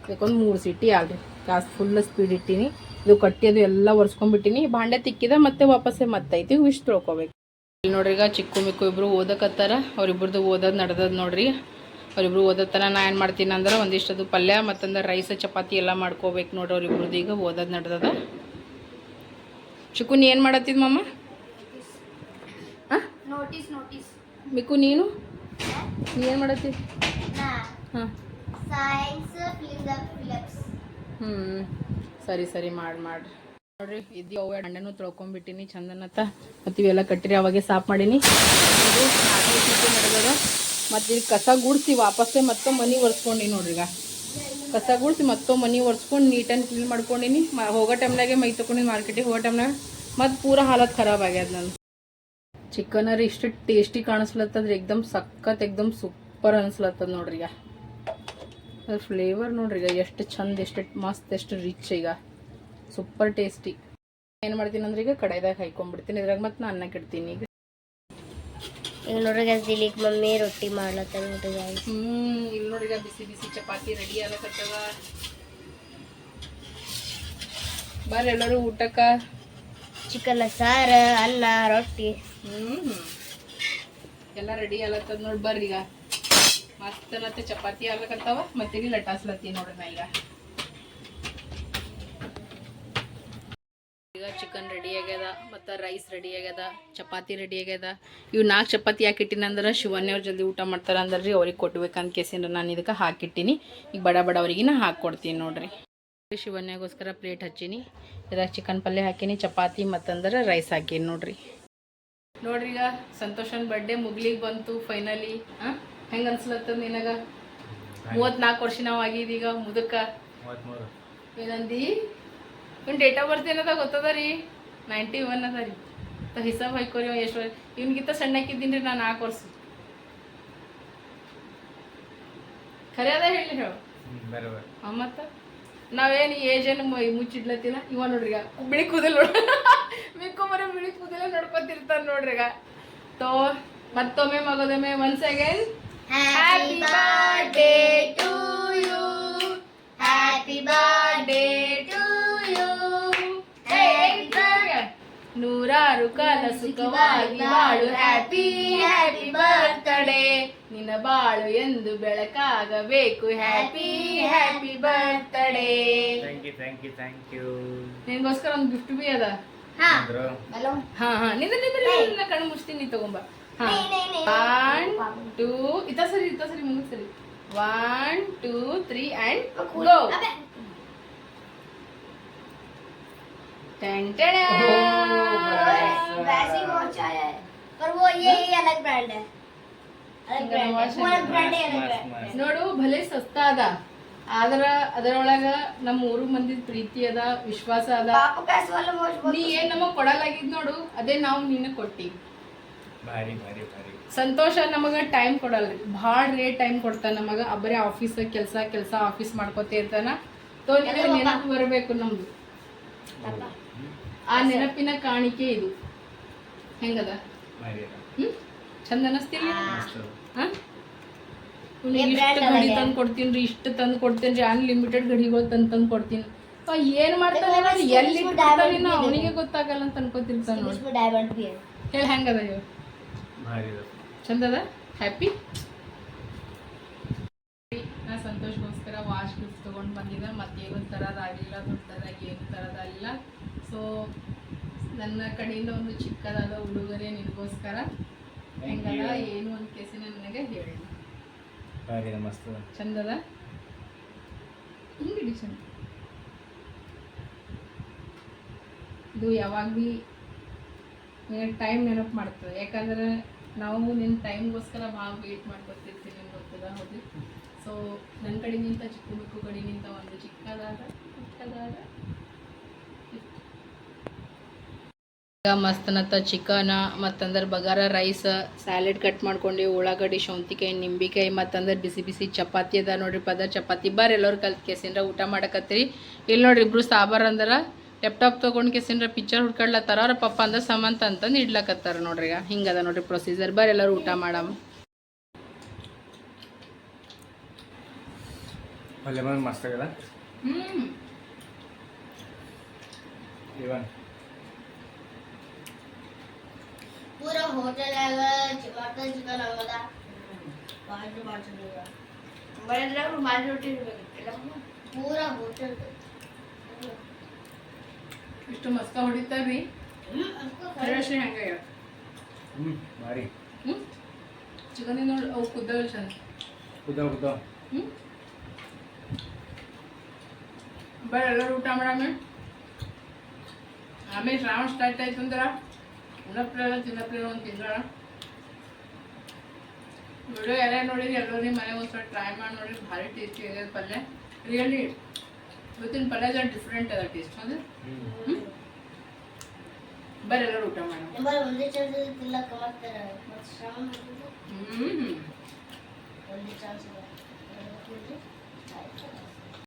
ಇದಕ್ಕೊಂದು ಮೂರು ಸಿಟಿ ಆಲ್ರಿ ಗ್ಯಾಸ್ ಫುಲ್ ಸ್ಪೀಡ್ ಇಟ್ಟೀನಿ. ಇದು ಕಟ್ಟಿ ಅದು ಎಲ್ಲ ಒರೆಸ್ಕೊಂಡ್ಬಿಟ್ಟಿನಿ. ಬಾಂಡೆ ತಿಕ್ಕಿದ ಮತ್ತೆ ವಾಪಸ್ಸೇ ಮತ್ತೈತಿ. ವಿಶ್ ತೊಳ್ಕೊಬೇಕು. ಇಲ್ಲಿ ನೋಡ್ರಿ ಈಗ ಚಿಕ್ಕು ಮಿಕ್ಕು ಇಬ್ರು ಓದಕತ್ತಾರ. ಅವ್ರಿಬ್ರದ್ದು ಓದೋದು ನಡ್ದದ ನೋಡ್ರಿ. ಅವರಿಬ್ರು ಓದೋತನ ನಾ ಏನು ಮಾಡ್ತೀನಿ ಅಂದ್ರೆ ಒಂದಿಷ್ಟದು ಪಲ್ಯ ಮತ್ತಂದ್ರೆ ರೈಸ್ ಚಪಾತಿ ಎಲ್ಲ ಮಾಡ್ಕೋಬೇಕು ನೋಡ್ರಿ ಅವ್ರಿಬ್ರದ್ದು ಈಗ ಓದೋದು ನಡೆದದ. ಚಿಕ್ಕು ನೀ ಏನು ಮಾಡತ್ತಿದ್ ಮಮ್ಮ ನೋಟಿಸ್ ನೋಟಿಸ್ ಮಿಕ್ಕು ನೀನು? ನೀ ಏನು ಮಾಡತ್ತಿ? ಹಾಂ. ಸೈನ್ಸ್ ಫಿಲಿಪ್ಸ್ ಹ್ಞೂ ಸರಿ ಸರಿ ಮಾಡಿ ಮಾಡ್ರಿ ನೋಡ್ರಿ ಇದು ಅವು ಹಣ್ಣನ್ನು ತೊಳ್ಕೊಂಡ್ಬಿಟ್ಟಿನಿ ಚಂದನತ್ತ. ಮತ್ತು ಇವೆಲ್ಲ ಕಟ್ಟಿರಿ ಅವಾಗೆ ಸಾಫ್ ಮಾಡೀನಿ. ಇದು ನಾಲ್ಕನೇ ಸೀಟಿ ನಡೆದದ. ಮತ್ತು ಈಗ ಕಸ ಗುಡಿಸಿ ವಾಪಸ್ಸೇ ಮತ್ತೆ ಮನೆ ಒರ್ಸ್ಕೊಂಡಿ ನೋಡ್ರಿ ಈಗ ಕಸ ಗುಡಿಸಿ ಮತ್ತೊಮ್ಮೆ ಮನೆ ಒರೆಸ್ಕೊಂಡು ನೀಟಾಗಿ ಕ್ಲೀನ್ ಮಾಡ್ಕೊಂಡಿನಿ. ಮ ಹೋಗೋ ಟೈಮ್ನಾಗೆ ಮೈ ತೊಗೊಂಡಿನಿ ಮಾರ್ಕೆಟಿಗೆ ಹೋಗೋ ಟೈಮ್ನಾಗ ಮತ್ತು ಪೂರ ಹಾಲತ್ ಖರಾಬ್ ಆಗ್ಯದ ನಾನು. ಚಿಕನ್ ರೀ ಇಷ್ಟು ಟೇಸ್ಟಿ ಕಾಣಿಸ್ಲತ್ತಂದ್ರೆ. ಎಕ್ದಮ್ ಸಖತ್ ಎಕ್ದಮ್ ಸೂಪರ್ ಅನ್ಸ್ಲತ್ತದ ನೋಡ್ರಿ ಈಗ. ಅದ್ರ ಫ್ಲೇವರ್ ನೋಡ್ರಿ ಈಗ ಎಷ್ಟು ಚಂದ ಎಷ್ಟು ಮಸ್ತ್ ಎಷ್ಟು ರಿಚ್ ಈಗ. ಸೂಪರ್ ಟೇಸ್ಟಿ ಏನು ಮಾಡ್ತೀನಿ ಅಂದ್ರೆ ಈಗ ಕಡಾಯ್ದಾಗ ಹಾಕೊಂಡ್ಬಿಡ್ತೀನಿ ಇದ್ರಾಗ ಮತ್ತೆ ನಾನು ಅನ್ನಕ್ಕೆ ಇಡ್ತೀನಿ ಈಗ. ಈಗ ನೋಡ್ರಿ ದಿಲೀಕ್ ಮಮ್ಮಿ ರೊಟ್ಟಿ ಮಾಡ್ಲತ್ತಾರ ನೋಡ್ರಿ ಗೈಸ್ ಹ್ಮ್ ಇಲ್ಲಿ ನೋಡ್ರಿ ಈಗ ಬಿಸಿ ಬಿಸಿ ಚಪಾತಿ ರೆಡಿ ಆಗಕತ್ತವ ಬರ್ರಿ ಎಲ್ಲರೂ ಊಟಕ್ಕ? ಚಿಕನ್ ಸಾರ ಅನ್ನ ರೊಟ್ಟಿ. ಹ್ಮ್. ಎಲ್ಲ ರೆಡಿ ಆಗತ್ತದ ನೋಡಿ ಬರ್ರಿ ಈಗ. ಮತ್ತೆ ಮತ್ತೆ ಚಪಾತಿ ಆಗ್ಲಕತ್ತಾವ ಮತ್ತೆ ಲಟಾಸ್ಲತ್ತಿ ನೋಡ್ರಿ ನಾ ಈಗ. ಈಗ ಚಿಕನ್ ರೆಡಿ ಆಗ್ಯದ, ಮತ್ತು ರೈಸ್ ರೆಡಿ ಆಗ್ಯದ, ಚಪಾತಿ ರೆಡಿ ಆಗ್ಯದ. ಇವು ನಾಲ್ಕು ಚಪಾತಿ ಹಾಕಿಟ್ಟಿನಿ ಅಂದ್ರೆ ಶಿವನ್ಯವ್ರು ಜಲ್ದಿ ಊಟ ಮಾಡ್ತಾರೆ ಅಂದ್ರೆ ಅವ್ರಿಗೆ ಕೊಟ್ಬೇಕಂತ ಕೇಸಿನ ನಾನು ಇದಕ್ಕೆ ಹಾಕಿಟ್ಟಿನಿ. ಈಗ ಬಡ ಬಡ ಅವ್ರಿಗೆ ನಾ ಹಾಕ್ಕೊಡ್ತೀನಿ ನೋಡ್ರಿ. ಶಿವನ್ಯಾಗೋಸ್ಕರ ಪ್ಲೇಟ್ ಹಚ್ಚೀನಿ. ಇದ್ರಾಗ ಚಿಕನ್ ಪಲ್ಯ ಹಾಕಿನಿ, ಚಪಾತಿ ಮತ್ತಂದ್ರೆ ರೈಸ್ ಹಾಕೀನಿ ನೋಡ್ರಿ. ನೋಡ್ರಿ ಈಗ ಸಂತೋಷನ್ ಬರ್ಡೇ ಮುಗ್ಲಿಗೆ ಬಂತು ಫೈನಲಿ ಹಾಂ? ಹೆಂಗೆ ಅನ್ಸ್ಲತ್ತದ ನಿನಗ? ಮೂವತ್ನಾಲ್ಕು ವರ್ಷ ನಾವು ಆಗಿದೀಗ ಮುದಕ್ಕ ಮೂವತ್ತ್ಮೂರು ಏನಂದಿ? ಇವ್ನ ಡೇಟ್ ಆಫ್ ಬರ್ತ್ ಏನದ ಗೊತ್ತದ ರೀ? ನೈಂಟಿ ಒನ್ ಅದ ರೀ. ತ ಹಿಸಾಬ್ ಹಾಕೋರಿ ಎಷ್ಟು ವರ್ಷ ಇವ್ನಿಗಿಂತ ಸಣ್ಣಕ್ಕಿದ್ದೀನಿ ರೀ ನಾನು ನಾಲ್ಕು ವರ್ಷ. ಖರೆ ಅದ ಹೇಳಿ. ಹೇಳು ಮತ್ತ? ನಾವೇನು ಏಜ್ ಏನು ಮುಚ್ಚಿಡ್ಲತ್ತಿನ? ಇವ ನೋಡ್ರಿಗ ಈಗ. ಬಿಳಿ ಕೂದಲು ನೋಡ ಮಿಕ್ಕು ಮರ ಬಿಳಿ ಕೂದಲ ನೋಡ್ಕೊತಿರ್ತಾರ ನೋಡ್ರಿಗ ಈಗ. ತೋ ಮತ್ತೊಮ್ಮೆ ಮಗದೊಮ್ಮೆ once again happy birthday to you happy birthday to you ನೂರಾರು ಕಾಲ ಸುಖವಾಗಿ ಬಾಳು. ಹ್ಯಾಪಿ ಹ್ಯಾಪಿ ಬರ್ತ್ಡೇ ನಿನ್ನ ಬಾಳು ಎಂದು ಬೆಳಕಾಗಬೇಕು happy happy birthday thank you thank you thank you ನಿನ್ಗೋಸ್ಕರ ಒಂದು ಗಿಫ್ಟ್ ಬಿ ಅದ ಹಾ ಅಂದ್ರು ಹಲೋ ಹಾ ಹಾ ನಿಂದ ನಿಂದ ನಿನ್ನ ಕಣ್ಣು ಮುಚ್ತೀನಿ ತಗೊಂಬ ಹಾ ಒನ್ ಟೂ ಇತ ಸರಿ ಇತ ಸರಿ ಮುಂದೆ ಸರಿ one two three and go ten वैसे ही बहुत अच्छा है पर वो ये ये अलग ब्रांड है ನೋಡು ಭಲೆ ಸಸ್ತ ಅದ ಆದ್ರ ಅದರೊಳಗ ನಮ್ಮ ಮೂರು ಮಂದಿ ಪ್ರೀತಿ ಅದ ವಿಶ್ವಾಸ ಅದ. ನೀ ಏನ್ ನಮಗ್ ಕೊಡಲಾಗಿದ್ ನೋಡು ಅದೇ ನಾವ್ ನಿನ್ನ ಕೊಟ್ಟಿ. ಸಂತೋಷ ನಮಗ ಟೈಮ್ ಕೊಡಲ್ರಿ. ಭಾಳ ರೇಟ್ ಟೈಮ್ ಕೊಡ್ತಾನ ನಮಗ. ಅಬ್ಬರೇ ಆಫೀಸ್ ಕೆಲಸ ಕೆಲಸ ಆಫೀಸ್ ಮಾಡ್ಕೊತೇ ಇರ್ತಾನ. ತೋ ನೆನಪು ಬರಬೇಕು ನಮ್ದು. ಆ ನೆನಪಿನ ಕಾಣಿಕೆ ಇದು. ಹೆಂಗದ? ಹ್ಮ್? ಚಂದ ಅನಸ್ತಿಲ್ಲ ಇಷ್ಟು ಗಡಿ ತಂದು ಕೊಡ್ತೀನಿ ರೀ ಇಷ್ಟು ತಂದು ಕೊಡ್ತೀನಿ ರೀ ಅನ್ಲಿಮಿಟೆಡ್ ಗಡಿಗಳು ತಂದು ತಂದು ಕೊಡ್ತೀನಿ. ಏನ್ ಮಾಡ್ತಾನೆ ಎಲ್ಲಿ ಅವನಿಗೆ ಗೊತ್ತಾಗಲ್ಲ ಅಂತ ಅನ್ಕೋತಿರ್ತಾನೆ ನೋಡಿ. ಹೇಳಿ ಹೆಂಗದ ಇವ? ಚಂದದ? ಹ್ಯಾಪಿ ನಾ ಸಂತೋಷಗೋಸ್ಕರ ವಾಚ್ ಗಿಫ್ಟ್ ತೊಗೊಂಡು ಬಂದಿದ್ದೆ. ಮತ್ತೇನು ತರೋದಾಗಿಲ್ಲ ದೊಡ್ಡದಾಗಿ ಏನು ತರೋದಾಗಿಲ್ಲ ಸೊ ನನ್ನ ಕಡೆಯಿಂದ ಒಂದು ಚಿಕ್ಕದಾದ ಉಡುಗೊರೆ ನಿನಗೋಸ್ಕರ. ಹೆಂಗದ ಏನು ಒಂದು ಕೇಸಿನ ನನಗೆ ಹೇಳಿ. ಬಾರಿ ಮಸ್ತ್ ಚಂದದ? ಹಿಂಗಿಡಿ ಚಂದ. ಇದು ಯಾವಾಗ ಭೀ ನಿನಗೆ ಟೈಮ್ ನೆನಪು ಮಾಡ್ತದೆ. ಯಾಕಂದ್ರೆ ನಾವು ನಿನ್ನ ಟೈಮ್ಗೋಸ್ಕರ ಭಾಳ ವೇಟ್ ಮಾಡ್ಕೊತಿರ್ತೀವಿ ನಿಮ್ಗೆ ಗೊತ್ತದ ಹೌದು. ಸೊ ನನ್ನ ಕಡೆಗಿಂತ ಚಿಕ್ಕ ಮಕ್ಕಳು ಕಡೆ ನಿಂತ ಒಂದು ಚಿಕ್ಕದಾದ ಚಿಕ್ಕದಾದ ಈಗ ಮಸ್ತನತ್ತ ಚಿಕನ ಮತ್ತಂದ್ರೆ ಬಗಾರ ರೈಸ್ ಸ್ಯಾಲೆಡ್ ಕಟ್ ಮಾಡ್ಕೊಂಡು ಉಳ್ಳಾಗಡ್ಡಿ ಶೌಂತಿಕಾಯಿ ನಿಂಬಿಕಾಯಿ ಮತ್ತಂದ್ರೆ ಬಿಸಿ ಬಿಸಿ ಚಪಾತಿ ಅದ ನೋಡ್ರಿ ಪದ ಚಪಾತಿ. ಬಾರ್ ಎಲ್ಲರೂ ಕಲ್ತ್ ಕೇಸಿಂದ್ರ ಊಟ ಮಾಡಕತ್ತೀರಿ. ಇಲ್ಲಿ ನೋಡ್ರಿ ಇಬ್ರು ಸಾಬಾರ್ ಅಂದ್ರೆ ಲ್ಯಾಪ್ಟಾಪ್ ತೊಗೊಂಡು ಕೇಸಿಂದ್ರ ಪಿಕ್ಚರ್ ಹುಡ್ಕೊಡ್ಲತ್ತಾರ ಅವ್ರ ಪಪ್ಪ ಅಂದ ಸಮಂತ ಅಂತಂದು ಇಡ್ಲಕತ್ತಾರ ನೋಡ್ರಿ ಈಗ. ಹಿಂಗದ ನೋಡ್ರಿ ಪ್ರೊಸೀಜರ್ ಬಾರ್ ಎಲ್ಲರೂ ಊಟ ಮಾಡಮ್. ಮಸ್ತ್ ಆಗಲ್ಲ ಹ್ಞೂ ಇವನ್ ಪೂರ ಹೋಟೆಲ್ ಮಟನ್ ಚಿಕನ್ ಹಂಗದ ಬಾಜು ಬಾಜು ಬಾಜು ರೊಟ್ಟಿ ಇರ್ಬೇಕು ಪೂರ ಹೋಟೆಲ್ ಇಷ್ಟು ಮಸ್ತ ಹೊಡಿತಾರ್ರಿ ಫ್ರೆಶ್ ಹೆಂಗೆ ಹ್ಞೂ ಬಾರಿ ಹ್ಞೂ ಚಿಕನ್ ನೋಡಿ ಅವು ಕುದ್ದವಲ್ಲ ಚಂದ ಕುದ್ದಾವ ಕುದ್ದಾವ ಹ್ಞೂ ಬರೀ ಎಲ್ಲರೂ ಊಟ ಮಾಡಾಮೆ ಆಮೇಲೆ ಶ್ರಾವಣ ಸ್ಟಾರ್ಟ್ ಆಯ್ತು ಅಂದ್ರೆ ಉಣಪ್ರೇಳ ತಿನ್ನಪ್ರೇಳ ಒಂದು ತಿಂಗಳ. ವಿಡಿಯೋ ಎಲ್ಲ ನೋಡಿರಿ ಎಲ್ಲರೂ ನಿಮ್ಮ ಮನೆಗೆ ಒಂದ್ಸಲ ಟ್ರೈ ಮಾಡಿ ನೋಡಿ ಭಾರಿ ಟೇಸ್ಟಿ ಇದೆ ಪಲ್ಯ. ರಿಯಲಿ ಇವತ್ತಿನ ಪಲ್ಯ ಜರ ಡಿಫ್ರೆಂಟ್ ಅದ ಟೇಸ್ಟ್ ಅಂದ್ರೆ ಹ್ಞೂ ಬರ್ರಿ ಎಲ್ಲರೂ ಊಟ ಒಂದೇ ಶ್ರಮ ಹ್ಞೂ ಒಂದೇ